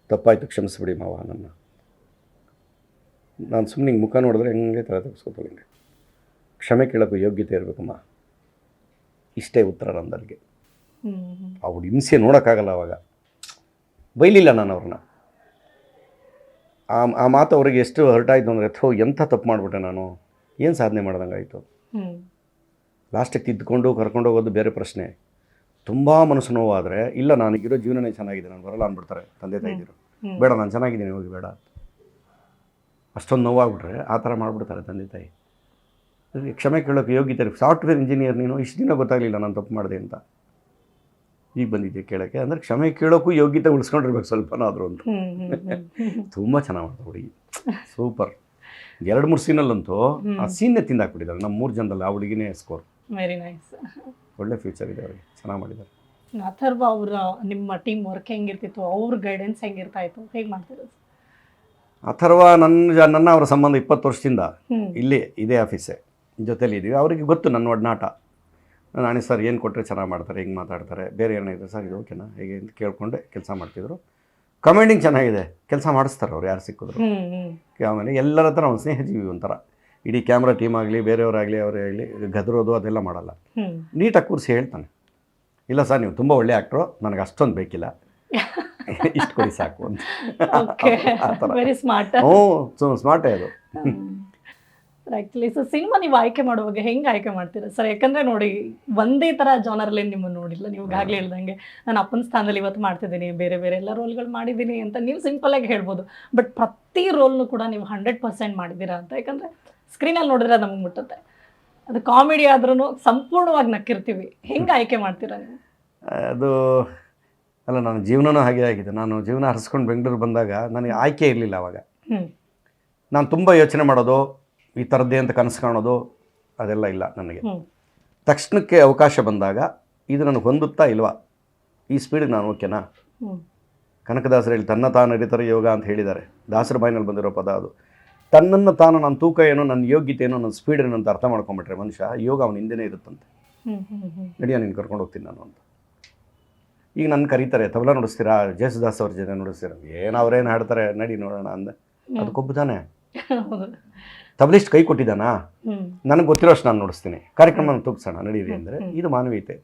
ತಪ್ಪಾಯ್ತು ಕ್ಷಮಿಸ್ಬಿಡಿ ಮಾವ ನನ್ನ. ನಾನು ಸುಮ್ಮನೆ ಹಿಂಗೆ ಮುಖ ನೋಡಿದ್ರೆ ಹೆಂಗೆ ತಲೆ ಹಿಂಗೆ. ಕ್ಷಮೆ ಕೇಳೋಕ್ಕೂ ಯೋಗ್ಯತೆ ಇರಬೇಕಮ್ಮ ಇಷ್ಟೇ ಉತ್ತರ ನಂದಲ್ಲಿಗೆ. ಅವಳು ಹಿಂಸೆ ನೋಡೋಕ್ಕಾಗಲ್ಲ ಅವಾಗ. ಬೈಲಿಲ್ಲ ನಾನು ಅವ್ರನ್ನ. ಆ ಆ ಮಾತು ಅವ್ರಿಗೆ ಎಷ್ಟು ಹರ್ಟಾಯ್ತು ಅಂದರೆ ಥೋ ಎಂಥ ತಪ್ಪು ಮಾಡಿಬಿಟ್ಟೆ ನಾನು. ಏನು ಸಾಧನೆ ಮಾಡ್ದಂಗೆ ಆಯಿತು ಲಾಸ್ಟಿಗೆ ತಿದ್ದುಕೊಂಡು ಕರ್ಕೊಂಡು ಹೋಗೋದು ಬೇರೆ ಪ್ರಶ್ನೆ. ತುಂಬ ಮನಸ್ಸು ನೋವಾದರೆ ಇಲ್ಲ ನನಗಿರೋ ಜೀವನನೇ ಚೆನ್ನಾಗಿದೆ ನಾನು ಬರಲ್ಲ ಅಂದ್ಬಿಡ್ತಾರೆ ತಂದೆ ತಾಯಿದಿರು. ಬೇಡ ನಾನು ಚೆನ್ನಾಗಿದ್ದೀನಿ ಹೋಗಿ ಬೇಡ. ಅಷ್ಟೊಂದು ನೋವಾಗ್ಬಿಟ್ರೆ ಆ ಥರ ಮಾಡಿಬಿಡ್ತಾರೆ ತಂದೆ ತಾಯಿ. ಅದಕ್ಕೆ ಕ್ಷಮೆ ಕೇಳೋಕೆ ಯೋಗ್ಯತೆ ಸಾಫ್ಟ್ವೇರ್ ಇಂಜಿನಿಯರ್ ನೀನು ಇಷ್ಟು ದಿನ ಗೊತ್ತಾಗಲಿಲ್ಲ ನಾನು ತಪ್ಪು ಮಾಡಿದೆ ಅಂತ. ಈಗ ಬಂದಿದ್ದೆ ಕೇಳೋಕ್ಕೆ ಅಂದರೆ ಕ್ಷಮೆ ಕೇಳೋಕ್ಕೂ ಯೋಗ್ಯತೆ ಉಳಿಸ್ಕೊಂಡಿರ್ಬೇಕು ಸ್ವಲ್ಪನಾದರೂ ಅಂತ. ತುಂಬ ಚೆನ್ನಾಗಿ ಮಾಡ್ತಾರೆ ಹುಡುಗಿ. ಸೂಪರ್. ಎರಡು ಮೂರು ಸೀನಲ್ಲಂತೂ ಆ ಸೀನ್ನೇ ತಿಂದಾಕ್ಬಿಟ್ಟಿದ್ದಾರೆ ನಮ್ಮ ಮೂರು ಜನದಲ್ಲಿ ಆ ಹುಡುಗಿನೇ ಸ್ಕೋರ್ ವೆರಿ ನೈಸ್ ಒಳ್ಳೆ ಫ್ಯೂಚರ್ ಇದೆ ಅವರಿಗೆ. ಚೆನ್ನಾಗಿ ಮಾಡಿದ್ದಾರೆ. ಅಥರ್ವ ಅವರ ನಿಮ್ಮ ಟೀಮ್ ವರ್ಕ್ ಹೆಂಗಿರ್ತಿತ್ತು? ಅವ್ರ ಗೈಡೆನ್ಸ್ ಹೆಂಗಿರ್ತಾ ಇತ್ತು ಹೇಗೆ ಮಾಡ್ತಿದ್ರು ಅಥರ್ವ ನನ್ನ ಜ- ನನ್ನ ಅವರ ಸಂಬಂಧ ಇಪ್ಪತ್ತು ವರ್ಷದಿಂದ ಇಲ್ಲಿ ಇದೇ ಆಫೀಸೇ ಜೊತೆಲಿ ಇದ್ದೀವಿ ಅವರಿಗೆ ಗೊತ್ತು ನನ್ನ ಒಡನಾಟ. ನಾನೇ ಸರ್ ಏನು ಕೊಟ್ಟರೆ ಚೆನ್ನಾಗಿ ಮಾಡ್ತಾರೆ ಹೆಂಗೆ ಮಾತಾಡ್ತಾರೆ ಬೇರೆ ಏನಾಗಿದೆ ಸರ್ ಇದು ಓಕೆನಾ ಹೇಗೆ ಅಂತ ಕೇಳ್ಕೊಂಡೆ ಕೆಲಸ ಮಾಡ್ತಿದ್ರು. ಕಮೆಂಡಿಂಗ್ ಚೆನ್ನಾಗಿದೆ. ಕೆಲಸ ಮಾಡಿಸ್ತಾರೆ ಅವ್ರು ಯಾರು ಸಿಕ್ಕಿದ್ರು. ಆಮೇಲೆ ಎಲ್ಲರ ಹತ್ರ ಸ್ನೇಹ ಸ್ನೇಹಜೀವಿ ಒಂಥರ. ಇಡೀ ಕ್ಯಾಮ್ರಾ ಟೀಮ್ ಆಗಲಿ ಬೇರೆಯವರಾಗಲಿ ಅವರೇ ಆಗಲಿ ಗದರೋದು ಅದೆಲ್ಲ ಮಾಡಲ್ಲ. ನೀಟಾಗಿ ಕೂರಿಸಿ ಹೇಳ್ತಾನೆ. ಇಲ್ಲ ಸರ್ ನೀವು ತುಂಬ ಒಳ್ಳೆ ಆ್ಯಕ್ಟ್ರು ನನಗೆ ಅಷ್ಟೊಂದು ಬೇಕಿಲ್ಲ. ಇಷ್ಟು ಕೊಡಿ ಸಾಕು ಅಂತ. ಓಕೆ ವೆರಿ ಸ್ಮಾರ್ಟ್ ಹ್ಞೂ ಸ್ಮಾರ್ಟೇ ಅದು. ಆ್ಯಕ್ಚುಲಿ ಸೊ ಸಿನಿಮಾ ನೀವು ಆಯ್ಕೆ ಮಾಡುವಾಗ ಹೆಂಗೆ ಆಯ್ಕೆ ಮಾಡ್ತೀರಾ ಸರ್? ಯಾಕಂದ್ರೆ ನೋಡಿ ಒಂದೇ ತರ ಜಾನರಲ್ಲಿ ನಿಮ್ಮನ್ನು ನೋಡಿಲ್ಲ. ನೀವು ಈಗಾಗಲೇ ಹೇಳ್ದಂಗೆ ನಾನು ಅಪ್ಪನ ಸ್ಥಾನದಲ್ಲಿ ಇವತ್ತು ಮಾಡ್ತಿದ್ದೀನಿ ಬೇರೆ ಬೇರೆ ಎಲ್ಲ ರೋಲ್ಗಳು ಮಾಡಿದ್ದೀನಿ ಅಂತ ನೀವು ಸಿಂಪಲ್ ಆಗಿ ಹೇಳ್ಬೋದು. ಬಟ್ ಪ್ರತಿ ರೋಲ್ನು ಕೂಡ ನೀವು ಹಂಡ್ರೆಡ್ ಪರ್ಸೆಂಟ್ ಮಾಡಿದ್ದೀರಾ ಅಂತ. ಯಾಕಂದ್ರೆ ಸ್ಕ್ರೀನಲ್ಲಿ ನೋಡಿದ್ರೆ ನಮ್ಗೆ ಮುಟ್ಟುತ್ತೆ. ಅದು ಕಾಮಿಡಿ ಆದ್ರೂ ಸಂಪೂರ್ಣವಾಗಿ ನಕ್ಕಿರ್ತೀವಿ. ಹೆಂಗೆ ಆಯ್ಕೆ ಮಾಡ್ತೀರಾ ನೀವು? ಅದು ಅಲ್ಲ ನನ್ನ ಜೀವನನೂ ಹಾಗೆ ಆಗಿದೆ ನಾನು ಜೀವನ ಹರಿಸ್ಕೊಂಡು ಬೆಂಗಳೂರು ಬಂದಾಗ ನನಗೆ ಆಯ್ಕೆ ಇರಲಿಲ್ಲ ಅವಾಗ. ನಾನು ತುಂಬ ಯೋಚನೆ ಮಾಡೋದು ಈ ಥರದ್ದೇ ಅಂತ ಕನಸು ಕಾಣೋದು ಅದೆಲ್ಲ ಇಲ್ಲ ನನಗೆ. ತಕ್ಷಣಕ್ಕೆ ಅವಕಾಶ ಬಂದಾಗ ಇದು ನನಗೆ ಹೊಂದುತ್ತಾ ಇಲ್ವಾ? ಈ ಸ್ಪೀಡಿಗೆ ನಾನು ಓಕೆನಾ ಕನಕದಾಸರು ಹೇಳಿ ತನ್ನ ತಾನು ಅರಿತರೆ ಯೋಗ ಅಂತ ಹೇಳಿದ್ದಾರೆ. ದಾಸರ ಬಾಯಿನಲ್ಲಿ ಬಂದಿರೋ ಪದ ಅದು. ತನ್ನನ್ನು ತಾನು ನನ್ನ ತೂಕ ಏನೋ ನನ್ನ ಯೋಗ್ಯತೆ ಏನೋ ನನ್ನ ಸ್ಪೀಡ್ ಏನೋ ಅಂತ ಅರ್ಥ ಮಾಡ್ಕೊಂಬಿಟ್ರೆ ಮನುಷ್ಯ ಯೋಗ ಅವನ ಹಿಂದೆನೇ ಇರುತ್ತಂತೆ. ನಡಿಯ ನೀನು ಕರ್ಕೊಂಡು ಹೋಗ್ತೀನಿ ನಾನು ಅಂತ. ಈಗ ನನ್ನ ಕರೀತಾರೆ ತಬಲ ನೋಡಿಸ್ತೀರಾ? ಜೇಸುದಾಸ್ ಅವ್ರ ಜೊತೆ ನೋಡಿಸ್ತೀರಾ? ಏನು ಅವ್ರೇನು ಹಾಡ್ತಾರೆ? ನಡಿ ನೋಡೋಣ ಅಂದೆ. ಅದಕ್ಕೊಬ್ಬ ತಾನೆ. ತಬಲಿಸ್ಟ್ ಕೈ ಕೊಟ್ಟಿದ್ದಾನಾ? ನನಗೆ ಗೊತ್ತಿರೋಷ್ಟು ನಾನು ನೋಡಿಸ್ತೀನಿ. ಕಾರ್ಯಕ್ರಮ ತೂಗಿಸೋಣ ನಡೀರಿ ಅಂದರೆ ಇದು ಮಾನವೀಯತೆ.